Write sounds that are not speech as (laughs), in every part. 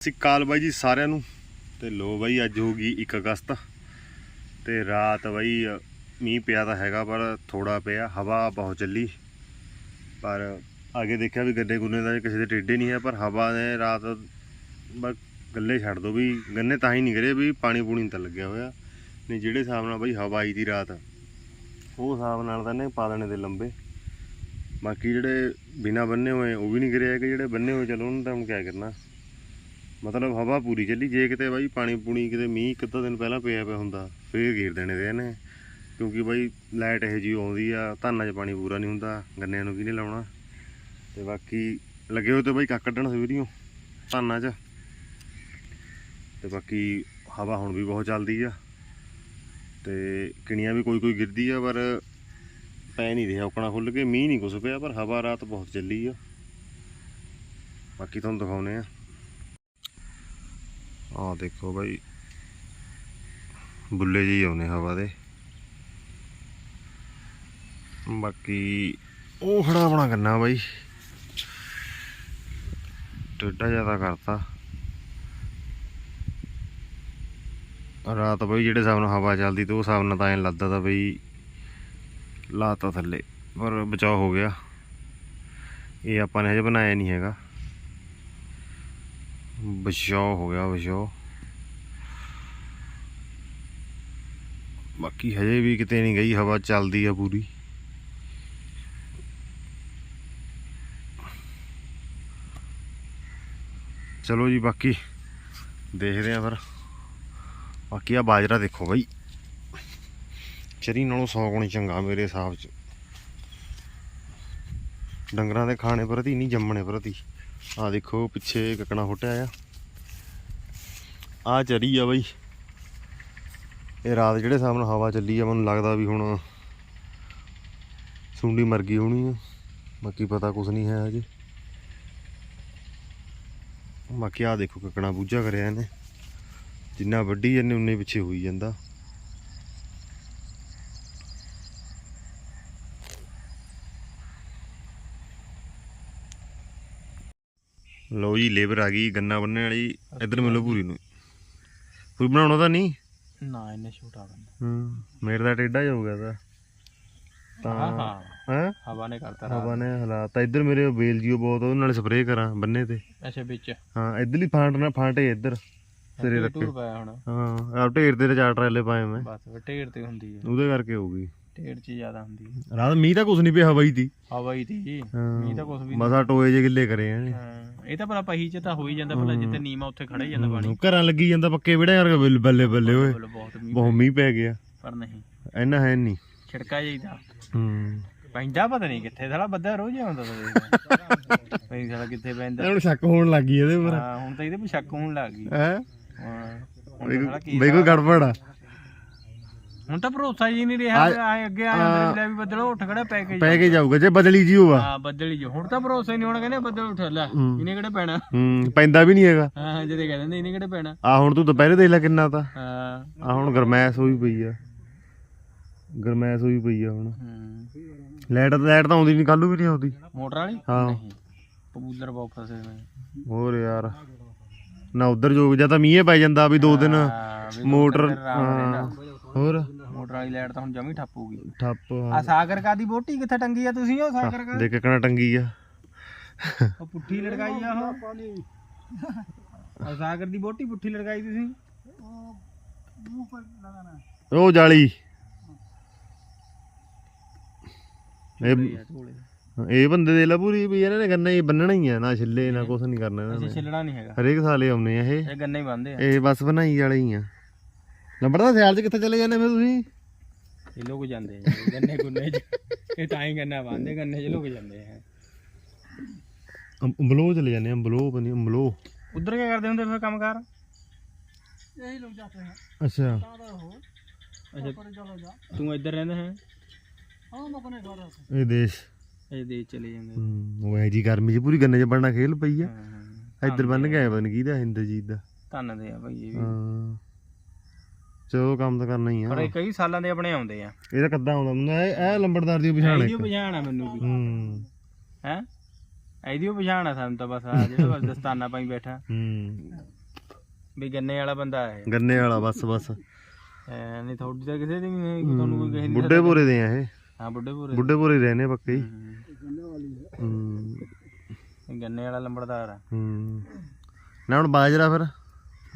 ਸਤਿ ਸ਼੍ਰੀ ਅਕਾਲ ਬਾਈ ਜੀ ਸਾਰਿਆਂ ਨੂੰ। ਤੇ ਲੋ ਬਾਈ, ਅੱਜ ਹੋ ਗਈ 1 ਅਗਸਤ। ਤੇ ਰਾਤ ਬਾਈ, ਮੀਂਹ ਪਿਆ ਤਾਂ ਹੈਗਾ, ਪਰ ਥੋੜਾ ਪਿਆ, ਹਵਾ ਬਹੁਤ ਚੱਲੀ। ਪਰ ਅੱਗੇ ਦੇਖਿਆ ਵੀ ਗੱਡੇ ਗੁੰਨੇ ਦਾ ਕਿਸੇ ਦੇ ਟੇਡੇ ਨਹੀਂ ਹੈ, ਪਰ ਹਵਾ ਨੇ ਰਾਤ ਬਸ ਗੱਲੇ ਛੱਡ ਦੋ ਵੀ, ਗੰਨੇ ਤਾਂ ਹੀ ਨਹੀਂ ਕਰੇ ਵੀ ਪਾਣੀ ਪੂਣੀ ਤਾਂ ਲੱਗਿਆ ਹੋਇਆ। ਨਹੀਂ, ਜਿਹੜੇ ਹਿਸਾਬ ਨਾਲ ਬਾਈ ਹਵਾ ਆਈ ਦੀ ਰਾਤ, ਉਹ ਹਿਸਾਬ ਨਾਲ ਤਾਂ ਇਹਨੇ ਪਾ ਦੇਣੇ ਦੇ ਲੰਬੇ। ਬਾਕੀ ਜਿਹੜੇ ਬਿਨਾ ਬੰਨੇ ਹੋਏ, ਉਹ ਵੀ ਨਹੀਂ ਕਰਿਆ ਕਿ ਜਿਹੜੇ ਬੰਨੇ ਹੋਏ, ਚਲੋ ਉਹਨਾਂ ਦਾ ਹੁਣ ਕਿਆ ਕਰਨਾ। ਮਤਲਬ ਹਵਾ ਪੂਰੀ ਚੱਲੀ, ਜੇ ਕਿਤੇ ਬਾਈ ਪਾਣੀ ਪੂਣੀ ਕਿਤੇ ਮੀਂਹ ਇੱਕ ਅੱਧਾ ਦਿਨ ਪਹਿਲਾਂ ਪਿਆ ਪਿਆ ਹੁੰਦਾ, ਫੇਰ ਗੇਰ ਦੇਣੇ ਦੇ ਨੇ ਕਿਉਂਕਿ ਬਾਈ ਲਾਈਟ ਇਹ ਜੀ ਆਉਂਦੀ ਆ, ਧਾਨਾਂ 'ਚ ਪਾਣੀ ਪੂਰਾ ਨਹੀਂ ਹੁੰਦਾ, ਗੰਨਿਆਂ ਨੂੰ ਕਿਹਨੇ ਲਾਉਣਾ। ਤੇ ਬਾਕੀ ਲੱਗੇ ਹੋਏ ਤੇ ਬਾਈ ਕੱਕ ਕੱਢਣ ਸਵੇਰੀਓ, ਧਾਨਾਂ 'ਚ। ਤੇ ਬਾਕੀ ਹਵਾ ਹੁਣ ਵੀ ਬਹੁਤ ਚੱਲਦੀ ਆ। ਤੇ ਕਿਣੀਆਂ ਵੀ ਕੋਈ ਕੋਈ ਗਿਰਦੀ ਆ, ਪਰ ਪੈ ਨਹੀਂ ਰਿਹਾ ਔਕਣਾ ਖੁੱਲ ਕੇ, ਮੀਂਹ ਨਹੀਂ ਕੁਛ ਪਿਆ, ਪਰ ਹਵਾ ਰਾਤ ਬਹੁਤ ਚੱਲੀ ਆ। ਬਾਕੀ ਤੁਹਾਨੂੰ ਦਿਖਾਉਨੇ ਆ। ਆਹ ਦੇਖੋ ਬਾਈ। ਬੁੱਲੇ ਜੀ ਆਉਨੇ ਹਵਾ ਦੇ। ਬਾਕੀ ਉਹ ਖੜਾ ਆਪਣਾ ਕਰਨਾ ਬਾਈ। ਟੇਡਾ ਜ਼ਿਆਦਾ ਕਰਤਾ। ਰਾਤ ਬਾਈ ਜਿਹੜੇ ਹਿਸਾਬ ਨਾਲ ਹਵਾ ਚੱਲਦੀ ਤੇ ਉਹ ਹਿਸਾਬ ਨਾਲ ਤਾਂ ਐਂ ਲੱਦਾ ਤਾਂ ਬਈ। ਲਾਤਾ ਥੱਲੇ, ਪਰ ਬਚਾਅ ਹੋ ਗਿਆ। ਇਹ ਆਪਾਂ ਨੇ ਹਜੇ ਬਣਾਇਆ ਨਹੀਂ ਹੈਗਾ। ਬਚਾਅ ਹੋ ਗਿਆ, ਬਚਾਅ। ਬਾਕੀ ਹਜੇ ਵੀ ਕਿਤੇ ਨਹੀਂ ਗਈ, ਹਵਾ ਚੱਲਦੀ ਆ ਪੂਰੀ। ਚਲੋ ਜੀ, ਬਾਕੀ ਦੇਖਦੇ ਆ ਫਿਰ। ਬਾਕੀ ਆ ਬਾਜਰਾ ਦੇਖੋ ਬਾਈ। ਚਰੀ ਨਾਲੋਂ 100 ਗੁਣੀ ਚੰਗਾ ਮੇਰੇ ਹਿਸਾਬ 'ਚ। ਡੰਗਰਾਂ ਦੇ ਖਾਣੇ ਪ੍ਰਤੀ, ਨਹੀਂ ਜੰਮਣੇ ਪ੍ਰਤੀ। ਆ ਦੇਖੋ ਪਿੱਛੇ ਕੱਕਣਾ ਫੁੱਟਿਆ ਆ। ਆ ਚਰੀ ਆ ਬਾਈ। ਇਹ ਰਾਤ ਜਿਹੜੇ ਸਾਹਮਣੇ ਹਵਾ ਚੱਲੀ ਆ, ਮੈਨੂੰ ਲੱਗਦਾ ਵੀ ਹੁਣ ਸੁੰਡੀ ਮਰ ਗਈ ਹੋਣੀ ਆ। ਬਾਕੀ ਪਤਾ ਕੁਝ ਨਹੀਂ ਹੈ ਹਜੇ। ਬਾਕੀ ਆ ਦੇਖੋ ਕੱਕਣਾ ਬੂਝਾ ਕਰਿਆ ਇਹਨੇ। ਜਿੰਨਾ ਵੱਡੀ ਇਹਨੇ ਉਨੇ ਪਿੱਛੇ ਹੋਈ ਜਾਂਦਾ। ਲਓ ਜੀ ਲੇਬਰ ਆ ਗਈ ਗੰਨਾ ਬੰਨਣ ਵਾਲੀ ਇੱਧਰ ਮਿਲੋ ਪੂਰੀ ਨੂੰ। ਪੂਰੀ ਬਣਾਉਣਾ ਤਾਂ ਨਹੀਂ? ਨਾ ਇਹਨੇ ਛੋਟਾ ਬੰਦਾ ਹੂੰ ਮੇਰੇ ਦਾ ਟੇਡਾ ਜਾਊਗਾ ਤਾਂ। ਤਾਂ ਹਾਂ ਹਾਂ। ਹਵਾ ਨੇ ਕਰਤਾ ਹਵਾ ਨੇ। ਹਾਲਾਤ। ਇੱਧਰ ਮੇਰੇ ਬੇਲ ਜੀਓ ਬਹੁਤ ਉਹਦੇ ਨਾਲ ਸਪਰੇਅ ਕਰਾਂ ਬੰਨੇ ਤੇ। ਅੱਛਾ ਵਿੱਚ। ਹਾਂ ਇੱਧਰਲੀ ਫਾਂਟ ਨਾ ਫਾਂਟੇ ਇੱਧਰ ਸਿਰੇ ਰੱਖੇ ਹਾਂ ਆ ਢੇਰ ਤੇ ਚਾਰ ਟਰਾਲੇ ਪਾਏ ਮੈਂ। ਬਸ ਢੇਰ ਤੇ ਹੁੰਦੀ ਹੈ ਉਹਦੇ ਕਰਕੇ ਹੋ ਗਈ ਢੇਰ ਚ ਜ਼ਿਆਦਾ ਹੁੰਦੀ ਹੈ ਰਾਤ ਮੀਂਹ ਤਾਂ ਕੁਛ ਨਹੀਂ ਪਿਆ ਹਵਾ ਹੀ ਤੀ। ਹਵਾ ਹੀ ਦੀ। ਮੀਂਹ ਤਾਂ ਕੁਝ ਵੀ ਮਸਾ ਟੋਏ ਜੇ ਗਿੱਲੇ ਕਰੇ ਆ ਹਾਂ ਇਹ ਤਾਂ ਭਲਾ ਪਹੀ ਚ ਤਾਂ ਹੋ ਹੀ ਜਾਂਦਾ ਭਲਾ ਜਿੱਥੇ ਨੀਮਾ ਉੱਥੇ ਖੜਾ ਹੀ ਜਾਂਦਾ ਪਾਣੀ। ਘਰਾਂ ਲੱਗੀ ਜਾਂਦਾ ਪੱਕੇ ਵਿੜੇ ਕਰਕੇ ਬੱਲੇ- ਬੱਲੇ ਬੱਲੇ ਓਏ। ਬੋਲ ਬਹੁਤ ਮੀਂਹ ਬਹੁਤ ਮੀਂਹ ਪੈ ਗਿਆ। ਪਰ ਨਹੀਂ। ਇੰਨਾ ਹੈ ਨਹੀਂ ਛਿੜਕਾ ਜਾਈਦਾ ਹੂੰ ਪੈਂਦਾ ਪਤਾ ਨਹੀਂ ਕਿੱਥੇ ਸਾਲਾ ਬੱਦਾ ਰੋਜ਼ ਹੀ ਆਉਂਦਾ ਤਾਂ ਪਈ ਸਾਲਾ ਕਿੱਥੇ ਪੈਂਦਾ। ਹੁਣ ਸ਼ੱਕ ਹੋਣ ਲੱਗੀ ਇਹਦੇ ਪਰ ਹਾਂ ਹੁਣ ਤਾਂ ਇਹਦੇ ਵੀ ਸ਼ੱਕ ਹੋਣ ਲੱਗ ਗਈ। ਹੈ? ਹਾਂ ਹੁਣ ਤਾਂ ਸਾਲਾ ਕੀ ਬਈ ਕੋਈ ਗੜਬੜ ਆ। ਹੁਣ ਤਾਂ ਭਰੋਸਾ ਹੀ ਨਹੀਂ ਰਿਹਾ ਆਏ ਅੱਗੇ ਆ ਜਾਂਦੇ ਵੀ ਬੱਦਲ ਉੱਠ ਖੜਾ ਪੈ ਕੇ ਪੈ ਕੇ ਜਾਊਗਾ। ਜੇ ਬਦਲੀ ਜੀ ਹੋਵਾ ਹਾਂ ਬੱਦਲ ਹੀ ਜੋ ਹੁਣ ਤਾਂ ਭਰੋਸਾ ਹੀ ਨਹੀਂ ਹੁਣ ਕਹਿੰਦੇ ਬੱਦਲ ਉੱਠ ਲੈ ਹੂੰ। ਇਹਨੇ ਕਿਹੜੇ ਪੈਣਾ? ਹੂੰ ਪੈਂਦਾ ਵੀ ਨਹੀਂ ਹੈਗਾ। ਹਾਂ ਜਦੇ ਕਹਿ ਦਿੰਦੇ ਇਹਨੇ ਕਿਹੜੇ ਪੈਣਾ? ਆ ਹੁਣ ਤੂੰ ਦੁਪਹਿਰੇ ਦੇਖ ਲੈ ਕਿੰਨਾ ਤਾਂ। ਹਾਂ। ਆ ਹੁਣ ਗਰਮੈਸ਼ ਹੋਈ ਪਈ ਆ। ਗਰਮੈਸ਼ ਹੋਈ ਪਈ ਆ ਹੁਣ। ਹੂੰ। ਲਾਈਟ ਲਾਈਟ ਤਾਂ ਆਉਂਦੀ ਨਹੀਂ ਕੱਲੂ ਵੀ ਨਹੀਂ ਆਉਂਦੀ। ਮੋਟਰ ਵਾਲੀ? ਹਾਂ। ਫਸੇ ਹੋਏ ਹੋਰ ਯਾਰ ਨਾ ਉਧਰ ਜੋ ਜਾਂ ਤਾਂ ਮੀਂਹ ਪੈ ਜਾਂਦਾ ਵੀ ਦੋ ਦਿਨ ਹਾਂ ਮੋਟਰ। ਹਾਂ, ਹੋਰ? ਮੋਟਰ ਵਾਲੀ ਲਾਈਟ ਤਾਂ ਹੁਣ ਜਮੀ ਠੱਪੂਗੀ ਠੱਪ ਆ ਸਾਗਰ ਕਾ ਦੀ ਬੋਟੀ ਕਿੱਥੇ ਟੰਗੀ ਆ ਤੁਸੀਂ ਉਹ ਸਾਗਰ ਕਾ? ਦੇਖ ਕਿਹਨਾਂ ਟੰਗੀ ਆ। ਉਹ ਪੁੱਠੀ ਲੜਕਾਈ ਆ ਉਹ। ਸਾਗਰ ਦੀ ਬੋਟੀ ਪੁੱਠੀ ਲੜਕਾਈ ਤੁਸੀਂ? ਉਹ ਜਾਲੀ। ਇਹ ਇਹ ਬੰਦੇ ਦੇ ਲਾ ਪੂਰੀ ਵੀ ਇਹਨਾਂ ਨੇ ਗੰਨਾ ਹੀ ਬੰਨਣਾ ਹੀ ਆ ਨਾ ਛਿੱਲੇ ਨਾ ਕੁਛ ਨਹੀਂ ਕਰਨਾ ਇਹਨਾਂ ਨੇ। ਛਿੱਲਣਾ ਨਹੀਂ ਹੈਗਾ। ਹਰੇਕ ਸਾਲੇ ਆਉਨੇ ਆ ਇਹ। ਇਹ ਗੰਨੇ ਹੀ ਬੰਦੇ ਆ। ਇਹ ਬਸ ਬਣਾਈ ਵਾਲੇ ਹੀ ਆ। ਲੰਬੜਦਾ ਸਿਆਲ ਚ ਕਿੱਥੇ ਚਲੇ ਜਾਂਦੇ ਫਿਰ ਤੁਸੀਂ? ਇਹ ਲੋਕ ਜਾਂਦੇ ਆ ਜੀ, ਗੰਨੇ ਗੁੰਨੇ ਚ ਇਹ ਤਾਂ ਹੀ ਗੰਨਾ ਬੰਦੇ ਗੰਨੇ ਚ ਲੋਕ ਜਾਂਦੇ ਆ। ਅੰਬਲੋ ਚਲੇ ਜਾਂਦੇ ਆ ਅੰਬਲੋ ਬਣੀ ਅੰਬਲੋ। ਉਧਰ ਕੀ ਕਰਦੇ ਹੁੰਦੇ ਫਿਰ ਕੰਮ ਕਰ ਅੱਛਾ। ਅੱਛਾ। ਤੂੰ ਇੱਧਰ ਰਹਿੰਦਾ ਹੈ? ਇਹ ਦੇਸ਼। ਇਹ ਦੇ ਚਲੇ ਜਾਂਦੇ ਹੂੰ, ਉਹ ਐ ਜੀ ਗਰਮੀ ਚ ਪੂਰੀ ਗੰਨੇ ਚ ਬਣਨਾ ਖੇਲ ਪਈ ਆ। ਹਾਂ ਇੱਧਰ ਬੰਨ ਕੇ ਆਏ ਪਤਾ ਨੀ ਕਿਹਦਾ ਹਿੰਦਰਜੀਤ ਦਾ। ਧੰਨ ਦੇ ਆ ਭਾਈ ਇਹ ਵੀ। ਹਾਂ। ਚਲੋ ਕੰਮ ਤਾਂ ਕਰਨਾ ਹੀ ਆ। ਪਰ ਇਹ ਕਈ ਸਾਲਾਂ ਦੇ ਆਪਣੇ ਆਉਂਦੇ ਆ। ਇਹ ਤਾਂ ਕੱਦਾਂ ਆਉਂਦਾ ਮੈਨੂੰ। ਇਹ ਇਹ ਲੰਬੜਦਾਰ ਦੀ ਪਛਾਣ ਇਹਦੀ ਇੱਕ। ਪਛਾਣ ਆ ਮੈਨੂੰ ਵੀ। ਹੂੰ। ਹੈ? ਇਹਦੀ ਪਛਾਣ ਆ ਸਾਨੂੰ ਤਾਂ ਬਸ ਆ ਜਿਹੜਾ ਬਸ ਦਸਤਾਨਾ ਪਾਈ ਬੈਠਾ। ਹੂੰ। ਵੀ ਗੰਨੇ ਵਾਲਾ ਬੰਦਾ ਹੈ ਗੰਨੇ ਵਾਲਾ ਬਸ ਬਸ। ਐ ਨਹੀਂ ਤੁਹਾਡੀ ਤਾਂ ਕਿਸੇ ਦੀ ਨਹੀਂ ਤੁਹਾਨੂੰ ਕੋਈ ਕਿਸੇ ਦੀ ਬੁੱਢੇ ਭੋਰੇ ਦੇ ਆ ਇਹ। ਹਾਂ ਬੁੱਢੇ ਪੂਰੇ ਬੁੱਢੇ ਭੋਰੇ ਰਹਿੰਦੇ ਪੱਕੇ ਹੀ। ਹੂੰ। ਹੂੰ। ਇਹ ਗੰਨੇ ਵਾਲਾ ਲੰਬੜਦਾਰ ਆ। ਹੂੰ। ਨਾ ਹੁਣ ਬਾਜਰਾ ਫਿਰ।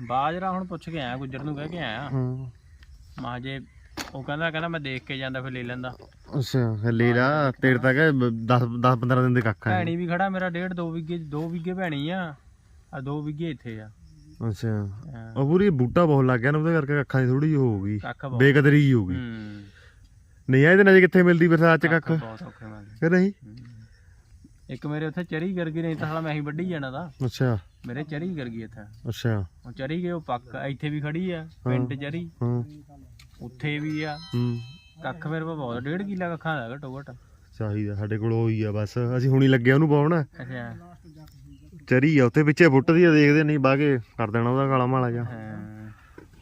ਬਾਜਰਾ ਹੁਣ ਪੁੱਛ ਕੇ ਆਇਆ ਗੁੱਜਰ ਨੂੰ ਕਹਿ ਕੇ ਆਇਆ। ਹੂੰ। ਮਾ ਜੇ ਉਹ ਕਹਿੰਦਾ ਕਹਿੰਦਾ ਮੈਂ ਦੇਖ ਕੇ ਜਾਂਦਾ ਫਿਰ ਲੈ ਲੈਂਦਾ। ਅੱਛਾ ਫਿਰ ਲੈ ਲਾ। ਤੇਰੇ ਤੱਕ 10 10 15 ਦਿਨ ਦੇ ਕੱਖ ਆ। ਭੈਣੀ ਵੀ ਖੜਾ ਮੇਰਾ ਡੇਢ 2 ਵਿਗੇ 2 ਵਿਗੇ ਭੈਣੀ ਆ। ਆ 2 ਵਿਗੇ ਇੱਥੇ ਆ। ਅੱਛਾ। ਹਾਂ, ਉਹ ਪੂਰੀ ਬੂਟਾ ਬਹੁਤ ਲੱਗ ਗਿਆ ਨਾ ਉਹਦੇ ਕਰਕੇ ਅੱਖਾਂ ਦੀ ਥੋੜੀ ਹੋ ਗਈ। ਕੱਖ ਬਹੁਤ। ਬੇਕਦਰੀ ਜੀ ਹੋ ਗਈ। ਹੂੰ। ਨਹੀਂ ਆ ਇਹਦੇ ਨਾਲ ਕਿੱਥੇ ਮਿਲਦੀ ਬਰਸਾਤ ਚ ਕੱਖ ਬਹੁਤ ਔਖੇ ਨਹੀਂ? ਹੂੰ। ਇੱਕ ਮੇਰੇ ਉੱਥੇ ਚਰੀ ਕਰ ਗਈ ਨਹੀਂ ਤਾਂ ਸਾਲਾ ਮੈਂ ਹੀ ਵੱਢੀ ਜਾਣਾ ਦਾ ਅੱਛਾ। ਮੇਰੇ ਚਰੀ ਕਰ ਗਈ ਇੱਥੇ। ਅੱਛਾ। ਉਹ ਚਰੀ ਗਏ ਉਹ ਪੱਕ ਇੱਥੇ ਵੀ ਖੜੀ ਆ ਪਿੰਡ ਚਰੀ। ਹਾਂ। ਉੱਥੇ ਵੀ ਆ। ਹੂੰ। ਕੱਖ ਮੇਰੇ ਕੋਲ ਬਹੁਤ ਡੇਢ ਕਿੱਲਾ ਕੱਖਾਂ ਦਾ ਘਟੋ ਘਟ। ਚਾਹੀਦਾ ਸਾਡੇ ਕੋਲ ਉਹੀ ਆ ਬਸ। ਅਸੀਂ ਹੁਣੀ ਲੱਗੇ ਉਹਨੂੰ ਪਾਉਣ। ਅੱਛਾ। ਚਰੀ ਆ ਉੱਥੇ ਪਿੱਛੇ ਫੁੱਟਦੀ ਆ ਦੇਖਦੇ ਨਹੀਂ ਬਾਗੇ ਕਰ ਦੇਣਾ ਉਹਦਾ ਕਾਲਾ ਮਾਲਾ ਜਾ ਹਾਂ।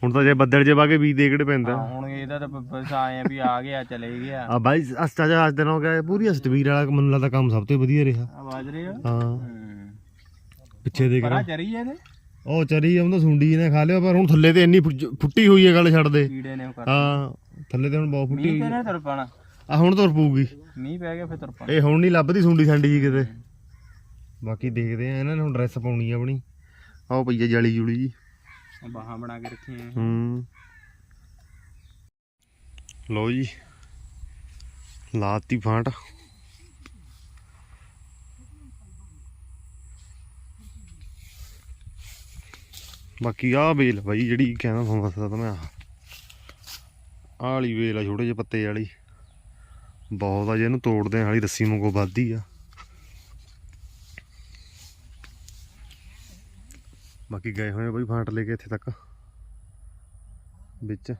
ਹੁਣ ਤਾਂ ਜੇ ਬੱਦਲ ਜੇ ਬਾਗੇ ਬੀਜ ਦੇ ਕਿਹੜੇ ਪੈਂਦਾ? ਹੁਣ ਇਹਦਾ ਤਾਂ ਬ- ਬਸ ਆਏ ਆ ਵੀ ਆ ਗਿਆ ਚਲੇ ਗਿਆ। ਆ ਬਾਈ ਅਸਤਾ ਜਾ ਅੱਜ ਦਿਨ ਹੋ ਗਿਆ ਪੂਰੀ ਅਸਤਵੀਰ ਵਾਲਾ ਮੈਨੂੰ ਲੱਗਦਾ ਕੰਮ ਸਭ ਤੋਂ ਵਧੀਆ ਰਿਹਾ। ਆਵਾਜ਼ ਰਹੀ ਆ? ਹਾਂ। ਪਿੱਛੇ ਦੇਖ ਪਰਾਂ ਚਰੀ ਇਹਦੇ? ਉਹ ਚਰੀ ਆਉਂਦਾ ਸੁੰਡੀ ਨੇ ਖਾ ਲਿਆ ਪਰ ਹੁਣ ਥੱਲੇ ਤੇ ਇੰਨੀ ਫੁੱਟੀ ਹੋਈ ਹੈ ਗੱਲ ਛੱਡ ਦੇ। ਕੀੜੇ ਨੇ ਉਹ ਕਰ ਹਾਂ ਥੱਲੇ ਤੇ ਹੁਣ ਬਹੁਤ ਫੁੱਟੀ ਮੀਂਹ ਹੋਈ ਤੇ ਨਾ ਆ ਹੁਣ ਤੁਰ ਪਊਗੀ। ਮੀਂਹ ਪੈ ਗਿਆ ਫਿਰ ਤੁਰ ਪਾਣਾ। ਇਹ ਹੁਣ ਨਹੀਂ ਲੱਭਦੀ ਸੁੰਡੀ ਸੰਡੀ ਜੀ ਕਿਤੇ। ਬਾਕੀ ਦੇਖਦੇ ਆ ਇਹਨਾਂ ਨੇ ਹੁਣ ਡਰੈਸ ਪਾਉਣੀ ਆ ਆਪਣੀ। ਆਹ ਪਈ ਆ ਜਾਲੀ ਜੁਲੀ ਜੀ। ਬਾਹਾਂ ਬਣਾ ਕੇ ਰੱਖੀਆਂ ਹੂੰ। ਲੋ ਜੀ, ਲਾਤੀ ਫਾਂਟ। ਬਾਕੀ ਆਹ ਵੇਲ ਬਾਈ, ਜਿਹੜੀ ਕਹਿਣਾ ਤੁਹਾਨੂੰ ਦੱਸਦਾ ਤਾਂ ਮੈਂ। ਆਹ ਆਹ ਵਾਲੀ ਵੇਲ ਆ, ਛੋਟੇ ਜਿਹੇ ਪੱਤੇ ਵਾਲੀ। ਬਹੁਤ ਆ ਜੇ ਇਹਨੂੰ ਤੋੜਦੇ ਆ ਵਾਲੀ ਰੱਸੀ ਵਾਂਗੂ ਵੱਧਦੀ ਆ। ਬਾਕੀ ਗਏ ਹੋਏ ਬਈ ਫਾਂਟ ਲੈ ਕੇ ਇੱਥੇ ਤੱਕ। ਵਿੱਚ।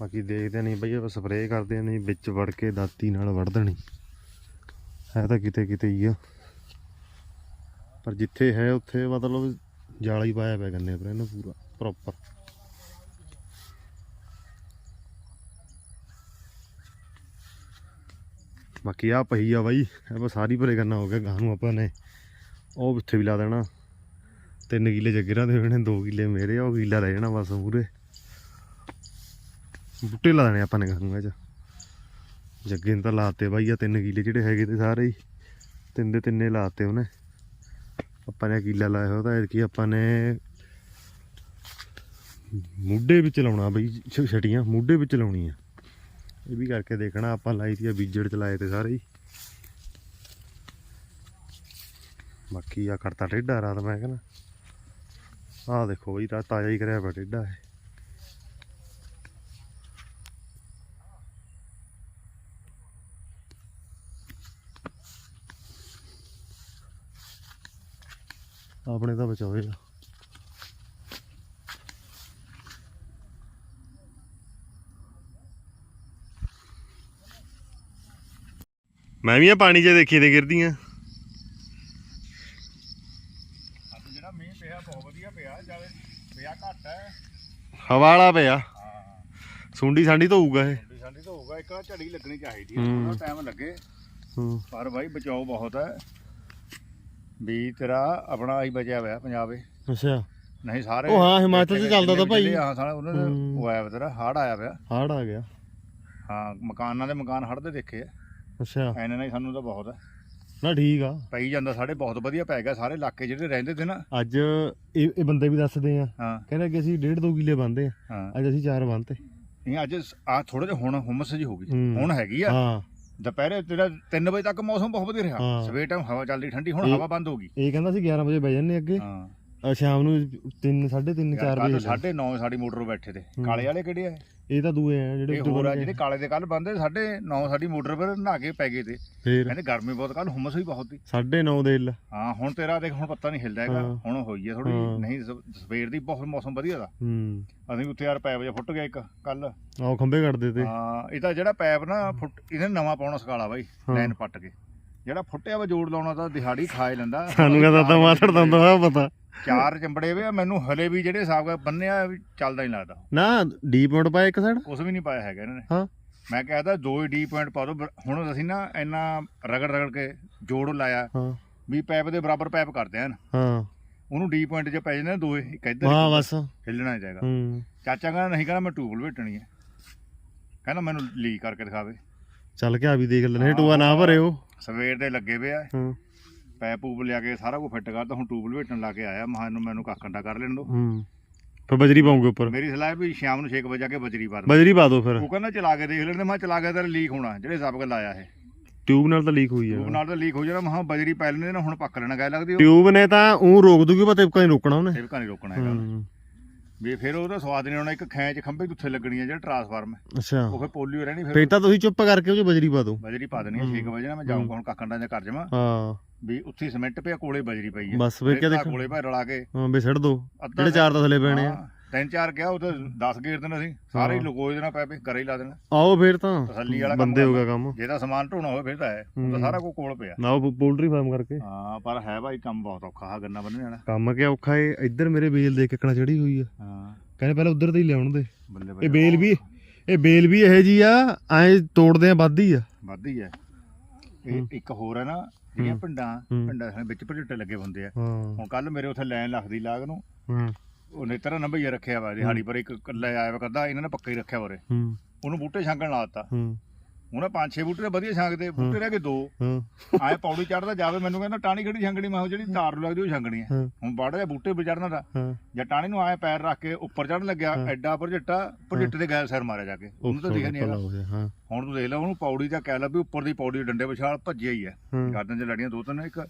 ਬਾਕੀ ਦੇਖਦੇ ਨਹੀਂ ਬਈ, ਆਪਾਂ ਸਪਰੇਅ ਕਰਦੇ ਨਹੀਂ ਵਿੱਚ ਵੜ ਕੇ ਦਾਤੀ ਨਾਲ ਵੜ ਦੇਣੀ। ਹੈ ਤਾਂ ਕਿਤੇ ਕਿਤੇ ਹੀ ਆ। ਪਰ ਜਿੱਥੇ ਹੈ ਉੱਥੇ ਮਤਲਬ ਜਾਲ ਹੀ ਪਾਇਆ ਪਿਆ ਗੰਨੇ ਪਰ ਇਹਨੂੰ ਪੂਰਾ ਪ੍ਰੋਪਰ ਬਾਕੀ ਆ ਪਹੀ ਆ ਬਾਈ ਆਪਾਂ ਸਾਰੀ ਭਰੇ ਕਰਨਾ ਹੋ ਗਿਆ ਗਾਂ ਨੂੰ ਆਪਾਂ ਨੇ। ਉਹ ਉੱਥੇ ਵੀ ਲਾ ਦੇਣਾ। ਤਿੰਨ ਕਿੱਲੇ ਜੱਗਰਾਂ ਦੇ ਹੋਣੇ, ਦੋ ਕਿੱਲੇ ਮੇਰੇ ਆ ਉਹ ਕਿੱਲਾ ਰਹਿ ਜਾਣਾ ਬਸ ਮੂਰੇ ਬੂਟੇ ਲਾ ਦੇਣੇ ਆਪਾਂ ਨੇ ਗਾਂ ਚ। ਜੱਗੇ ਨੇ ਤਾਂ ਲਾਤੇ ਬਾਈ ਆ ਤਿੰਨ ਕਿੱਲੇ ਜਿਹੜੇ ਹੈਗੇ ਤੇ ਸਾਰੇ ਹੀ। ਤਿੰਨ ਦੇ ਤਿੰਨੇ ਲਾਤੇ ਉਹਨੇ। ਆਪਾਂ ਨੇ ਕਿੱਲਾ ਲਾਇਆ ਹੋਇਆ ਤਾਂ ਕਿ ਆਪਾਂ ਨੇ ਮੁੱਢੇ ਵਿੱਚ ਲਾਉਣਾ ਬਈ ਛ- ਛਟੀਆਂ ਮੁੱਢੇ ਵਿੱਚ ਲਾਉਣੀ ਆ ਇਹ ਵੀ ਕਰਕੇ ਦੇਖਣਾ ਆਪਾਂ ਲਾਈ ਦੀ ਆ ਬੀਜੜ ਚ ਲਾਏ ਤੇ ਸਾਰੇ ਹੀ। ਬਾਕੀ ਆ ਕਰਤਾ ਟੇਢਾ ਰਾਤ ਮੈਂ ਕਹਿੰਦਾ। ਆਹ ਦੇਖੋ ਬਈ ਰਾਤ ਤਾਜ਼ਾ ਹੀ ਕਰਿਆ ਪਿਆ ਟੇਢਾ ਇਹ। ਆਪਣੇ ਤਾਂ ਬਚਾਓਏਗਾ ਮੈਂ ਵੀ ਆ ਪਾਣੀ 'ਚ ਦੇਖੀ ਤੇ ਗਿਰਦੀਆਂ ਅੱਜ ਜਿਹੜਾ ਮੀਂਹ ਪਿਆ ਬਹੁਤ ਵਧੀਆ ਪਿਆ ਜਦ ਪਿਆ ਘੱਟ ਹੈ ਹਵਾ ਵਾਲਾ ਪਿਆ। ਸੁੰਡੀ ਸਾਂਡੀ ਤਾਂ ਹੋਊਗਾ ਇਹ। ਠੰਡੀ ਠੰਡੀ ਤਾਂ ਹੋਊਗਾ ਇੱਕ ਝੜੀ ਲੱਗਣੀ ਚਾਹੀਦੀ ਹੂੰ। ਹੈ। ਥੋੜਾ ਟਾਈਮ ਲੱਗੇ। ਹੂੰ। ਪਰ ਬਾਈ ਬਚਾਓ ਬਹੁਤ ਹੈ। ਵੀ ਤੇਰਾ ਆਪਣਾ ਹੀ ਬਚਿਆ ਹੋਇਆ ਪੰਜਾਬ। ਅੱਛਾ। ਨਹੀਂ ਸਾਰੇ ਉਹ ਹਾਂ, ਹਿਮਾਚਲ 'ਚ ਚੱਲਦਾ ਤਾਂ ਭਾਈ। ਹਾਂ ਸਾਰਾ ਉਹਨਾਂ ਦਾ ਹੂੰ। ਉਹ ਆਇਆ ਵਾ ਤੇਰਾ ਹੜ ਆਇਆ ਪਿਆ। ਹਾੜ ਆ ਗਿਆ। ਹਾਂ ਮਕਾਨਾਂ ਦੇ ਮਕਾਨ ਹੜਦੇ ਦੇਖੇ ਆ। ਅੱਛਾ। ਐਨੇ ਨਾਲ ਹੀ ਸਾਨੂੰ ਤਾਂ ਬਹੁਤ ਹੈ। ਨਾ ਠੀਕ ਆ। ਪਈ ਜਾਂਦਾ ਸਾਡੇ ਬਹੁਤ ਵਧੀਆ ਪੈ ਗਿਆ ਸਾਰੇ ਇਲਾਕੇ ਜਿਹੜੇ ਰਹਿੰਦੇ ਤੇ ਨਾ। ਅੱਜ ਇਹ ਇਹ ਬੰਦੇ ਵੀ ਦੱਸਦੇ ਆ। ਹਾਂ। ਕਹਿੰਦੇ ਕਿ ਅਸੀਂ ਡੇਢ ਦੋ ਕਿੱਲੇ ਬੰਦੇ ਆ। ਹਾਂ। ਅੱਜ ਅਸੀਂ ਚਾਰ ਬੰਨਤੇ ਨਹੀਂ ਅੱਜ ਆ ਥੋੜੇ ਜਿਹਾ ਹੁਣ ਹੁਮਸ ਜੀ ਹੋ ਗਈ। ਹੂੰ। ਹੁਣ ਹੈਗੀ ਆ। ਹਾਂ। ਦੁਪਹਿਰੇ ਤੇਰਾ 3 ਵਜੇ ਤੱਕ ਮੌਸਮ ਬਹੁਤ ਵਧੀਆ ਰਿਹਾ। ਹਾਂ। ਸਵੇਰ ਟਾਈਮ ਹਵਾ ਚੱਲਦੀ ਠੰਡੀ ਹੁਣ ਇਹ- ਹਵਾ ਬੰਦ ਹੋ ਗਈ। ਇਹ ਕਹਿੰਦਾ ਸੀ 11 ਵਜੇ ਬਹਿ ਜੰਨੇ ਅੱਗੇ। ਹਾਂ। ਆ ਸ਼ਾਮ ਨੂੰ 3 3:30 4 ਵਜੇ ਹਿੱਲਣਾ। 9:30 ਸਾਡੀ ਮੋਟਰ ਬੈਠੇ ਤੇ। ਕਾਲੇ ਵਾਲੇ ਕਿਹੜੇ ਆ ਇਹ? ਤਾਂ ਦੂਏ ਆ ਜਿਹੜੇ ਇਹ ਉੱਤੇ ਹੋਰ ਆ ਜਿਹੜੇ ਕਾਲੇ ਦੇ ਕੱਲ ਬੰਦੇ 9:30 ਸਾਡੀ ਮੋਟਰ ਪਰ ਨਹਾ ਕੇ ਪੈ ਗਏ ਤੇ। ਫੇਰ? ਕਹਿੰਦੇ ਗਰਮੀ ਬਹੁਤ ਕੱਲ ਹੁਮਸ ਵੀ ਬਹੁਤ ਸੀ। 9:30 ਦੇ ਲ। ਹਾਂ ਹੁਣ ਤੇਰਾ ਦੇਖ ਹੁਣ ਪੱਤਾ ਨਹੀਂ ਹਿਲਦਾ ਹੈਗਾ। ਹੁਣ ਹੋਈ ਹੈ। ਥੋੜੀ। ਨਹੀਂ ਸਵੇਰ ਦੀ ਬਹੁਤ ਮੌਸਮ ਵਧੀਆ ਦਾ। ਹੂੰ। ਅਸੀਂ ਉੱਥੇ ਯਾਰ ਪੈਪ ਜਿਹਾ ਫੁੱਟ ਗਿਆ ਇੱਕ ਕੱਲ ਆਹ ਖੰਬੇ ਕੱਢਦੇ ਤੇ। ਹਾਂ ਇਹ ਤਾਂ ਜਿਹੜਾ ਪੈਪ ਨਾ ਫੁੱਟ ਇਹਨੇ ਨਵਾਂ ਪਾਉਣਾ ਸਕਾਲਾ ਬਾਈ। ਲਾਈਨ ਪੱਟ ਕੇ। ਜਿਹੜਾ ਫੁੱਟਿਆ ਵਾ ਜੋੜ ਲਾਉਣਾ ਤਾਂ ਦਿਹਾੜੀ ਖਾਏ ਲੈਂਦਾ। ਸਾਨੂੰ ਕਹਿੰਦਾ ਤਾਂ ਮਾਥੜ ਦੰਦਾ ਪਤਾ। ਚਾਰ ਚੰਬੜੇ ਵੇ ਆ, ਮੈਨੂੰ ਹਲੇ ਵੀ ਜਿਹੜੇ ਹਿਸਾਬ ਨਾਲ ਬੰਨਿਆ ਵੀ ਚੱਲਦਾ ਨਹੀਂ ਲੱਗਦਾ। ਨਾ ਡੀਪ ਮੋਡ ਪਾਇਆ ਇੱਕ ਸਾਈਡ ਕੁਝ ਵੀ ਨਹੀਂ ਪਾਇਆ ਹੈਗਾ ਇਹਨਾਂ ਨੇ। ਹਾਂ। ਮੈਂ ਕਹਿੰਦਾ ਦੋ ਹੀ ਡੀ ਪੁਆਇੰਟ ਪਾ ਦੋ ਹੁਣ ਅਸੀਂ ਨਾ ਇੰਨਾ ਰਗੜ ਰਗੜ ਕੇ ਜੋੜ ਲਾਇਆ ਹਾਂ। ਵੀ ਪੈਪ ਦੇ ਬਰਾਬਰ ਪੈਪ ਕਰਦੇ ਹਨ ਹਾਂ। ਉਹਨੂੰ ਡੀ ਪੁਆਇੰਟ 'ਚ ਪੈ ਜਾਂਦੇ ਨੇ ਦੋਏ ਇੱਕ ਇੱਧਰ ਹਾਂ ਬਸ। ਹਿੱਲਣਾ ਚਾਹੀਦਾ। ਹੂੰ। ਚਾਚਾ ਕਹਿੰਦਾ ਨਹੀਂ ਕਹਿੰਦਾ ਮੈਂ ਟੂਬਲ ਵੇਟਣੀ ਹੈ ਕਹਿੰਦਾ ਮੈਨੂੰ ਲੀਕ ਕਰਕੇ ਦਿਖਾਵੇ। ਚੱਲ ਕੇ ਆ ਵੀ ਦੇਖ ਲੈਣੇ ਟੂਆ ਨਾ ਭਰਿਓ। ਸਵੇਰ ਦੇ ਲੱਗੇ ਪਏ ਆ। ਹਾਂ। ਪੈਪ ਪੂਪ ਲਿਆ ਕੇ ਸਾਰਾ ਕੁਝ ਫਿੱਟ ਕਰਤਾ ਹੁਣ ਟੂਬਲ ਵੇਟਣ ਲਾ ਕੇ ਆਇਆ ਮਹਾਂ ਨੂੰ ਮੈਨੂੰ ਕਾਕੰਡਾ ਕਰ ਲੈਣ ਦੋ। ਹੂੰ। ਫਿਰ ਬਜਰੀ ਪਾਉਂਗੇ ਉੱਪਰ? ਮੇਰੀ ਸਲਾਹ ਹੈ ਵੀ ਸ਼ਾਮ ਨੂੰ 6 ਵਜੇ ਆ ਕੇ ਬਜਰੀ ਪਾ ਦੇ ਬਜਰੀ ਪਾ ਦਿਓ ਫਿਰ। ਉਹ ਕਹਿੰਦਾ ਚਲਾ ਕੇ ਦੇਖ ਲੈਂਦੇ ਮੈਂ ਕਿਹਾ ਚਲਾ ਕੇ ਤਾਂ ਲੀਕ ਹੋਣਾ ਜਿਹੜੇ ਸਬਕ ਲਾਇਆ ਇਹ। ਟਿਊਬ ਨਾਲ ਤਾਂ ਲੀਕ ਹੋਈ ਟੂਬ ਹੈ ਨਾਲ ਤਾਂ ਲੀਕ ਹੋ ਜਾਣਾ ਮਹਾਂ ਬਜਰੀ ਪੈ ਲੈਂਦੇ ਨਾ ਹੁਣ ਪੱਕ ਲੈਣਾ ਗਏ ਲੱਗਦੀ ਉਹ ਟਿਊਬ ਨੇ ਤਾਂ ਉਹ ਰੋਕ ਦੂਗੀ ਪਰ ਤਿਪਕਾ ਨਹੀਂ ਰੋਕਣਾ ਉਹਨੇ। ਇਹ ਨਹੀਂ ਰੋਕਣਾ ਹੈਗਾ। ਹੂੰ। ਵੀ ਫਿਰ ਉਹਦਾ ਸਵਾਦ ਨਹੀਂ ਆਉਣਾ ਇੱਕ ਖੈਂਚ ਖੰਭੇ ਉੱਥੇ ਲੱਗਣੀ ਹੈ ਜਿਹੜਾ ਟਰਾਂਸਫਾਰਮ ਅੱਛਾ। ਉਹ ਫਿਰ ਪੋਲੀਓ ਰਹਿਣੀ ਫਿਰ ਫੇਰ ਤਾਂ ਤੁਸੀਂ ਚੁੱਪ ਕਰਕੇ ਉਹ 'ਚ ਬਜਰੀ ਪਾ ਦਿਓ। ਬਜਰੀ ਪਾ ਦੇਣੀ ਹੈ। 6 ਵਜੇ ਨਾ ਮੈਂ ਜਾਊਂਗਾ ਹੁਣ ਕਾਕੰਡਾ ਜਾਂ ਕਰ ਜਾਵਾਂ ਹਾਂ। ਵੀ ਉੱਥੇ ਸਿਮੈਂਟ ਪਿਆ ਕੋਲੇ ਬਜਰੀ ਪਈ ਹੈ ਬਸ ਫਿਰ ਕਿਆ ਦੇਖੋ ਕੋਲੇ ਭਾਈ ਰਲਾ ਕੇ। ਹਾਂ ਬੇ ਛੱਡ ਦੋ ਜਿਹੜੇ ਚਾਰ ਦਸਲੇ ਪੈਣੇ ਆ। ਹਾਂ, ਤਿੰਨ ਚਾਰ ਗਿਆ ਉਹ ਤਾਂ 10 ਗੇਰ ਦੇਣਾ ਸੀ। ਸਾਰੇ ਹੀ ਲਗੋਏ ਦੇਣਾ ਪੈ ਪੇ ਘਰੇ ਹੀ ਲਾ ਦੇਣਾ। ਆਓ ਫੇਰ ਤਾਂ। ਤਸੱਲੀ ਵਾਲਾ ਕੰਮ ਬੰਦੇ ਹੋ ਗਿਆ ਕੰਮ। ਜੇ ਤਾਂ ਸਮਾਨ ਢੋਣਾ ਹੋਵੇ ਫਿਰ ਤਾਂ ਹੈ। ਉਹ ਤਾਂ ਹੂੰ। ਸਾਰਾ ਕੁਝ ਕੋਲ ਪਿਆ। ਨਾ ਉਹ ਪੋਲਟਰੀ ਫਾਰਮ ਕਰਕੇ। ਹਾਂ ਪਰ ਹੈ ਭਾਈ ਕੰਮ ਬਹੁਤ ਔਖਾ। ਆ ਗੰਨਾ ਬੰਨਣ ਵਾਲਾ ਕੰਮ ਕਿਆ ਔਖਾ ਏ। ਇੱਧਰ ਮੇਰੇ ਬੇਲ ਦੇ ਕਿੱਕਣਾ ਚੜੀ ਹੋਈ ਆ। ਹਾਂ। ਕਹਿੰਦੇ ਪਹਿਲਾਂ ਉਧਰ ਤੇ ਹੀ ਲਿਆਉਣ ਦੇ। ਇਹ ਬੱਲੇ ਵੀ ਇਹ ਬੇਲ ਵੀ ਇਹੋ ਜੀ ਆ ਐ ਤੋੜਦੇ ਆ ਵੱਧ ਹੀ ਆ। ਵੱਧ ਹੀ। ਹੈ ਇਹ ਇੱਕ ਹੋਰ ਹੈ ਨਾ ਜਿਹੜੀਆਂ ਪਿੰਡਾਂ ਹੂੰ। ਪਿੰਡਾਂ ਵਿੱਚ ਪ੍ਰੋਜੈਕਟ ਲੱਗੇ ਹੁੰਦੇ ਆ। ਹਾਂ। ਹੁਣ ਕੱਲ ਮੇਰੇ ਉੱਥੇ ਲਾਈਨ ਲੱਗਦੀ ਲਾਗ ਨੂੰ। ਹਾਂ ਉਹਨੇ ਤਰ੍ਹਾਂ ਨੰਬਈਆ ਰੱਖਿਆ ਵਾ ਦਿਹਾੜੀ ਪਰ ਇੱਕ ਇਕੱਲਾ ਆਇਆ ਵਾ ਕਰਦਾ ਇਹਨਾਂ ਨੇ ਪੱਕਾ ਹੀ ਰੱਖਿਆ ਉਰੇ। ਹੂੰ। ਉਹਨੂੰ ਬੂਟੇ ਛਾਂਗਣ ਲਾਤਾ ਹੂੰ। ਉਹਨੇ ਪੰਜ ਛੇ ਬੂਟੇ ਵਧੀਆ ਛਾਂਗਦੇ ਬੂਟੇ ਰਹਿ ਗਏ ਦੋ। ਹਾਂ। ਆਏ ਪੌੜੀ ਚੜਦਾ ਜਾਵੇ ਮੈਨੂੰ ਕਹਿੰਦਾ ਟਾਣੀ ਕਿਹੜੀ ਛਾਂਗਣੀ? ਮੈਂ ਜਿਹੜੀ ਤਾਰ ਨੂੰ ਲੱਗਦੀ ਉਹ ਛਾਂਗਣੀ ਹੈ। ਹੁਣ ਬਾੜਾ ਜਿਹਾ ਬੂਟੇ ਵੀ ਚੜਨਾ ਦਾ। ਜਾਂ ਟਾਣੀ ਨੂੰ ਆਏ ਪੈਰ ਰੱਖ ਕੇ ਉੱਪਰ ਚੜਨ ਲੱਗਿਆ ਐਡਾ ਪ੍ਰੋਜੈਕਟਾ ਪ੍ਰੋਜੈਕਟ ਦੇ ਗੈਲ ਸਿਰ ਮਾਰਿਆ ਜਾ ਕੇ। ਉਹਨੂੰ ਤਾਂ ਦਿਖਿਆ ਨਹੀਂ ਹੈਗਾ। ਹੁਣ ਤੂੰ ਦੇਖ ਲੈ ਉਹਨੂੰ ਪੌੜੀ ਦਾ ਕਹਿ ਲਾ ਵੀ ਉੱਪਰ ਦੀ ਪੌੜੀ ਦੇ ਡੰਡੇ ਵਿਛਾਲ ਭੱਜਿਆ ਹੀ ਹੈ। ਗਾਰਡਨ 'ਚ ਲੜੀਆਂ ਦੋ ਤਿੰਨ ਇੱਕ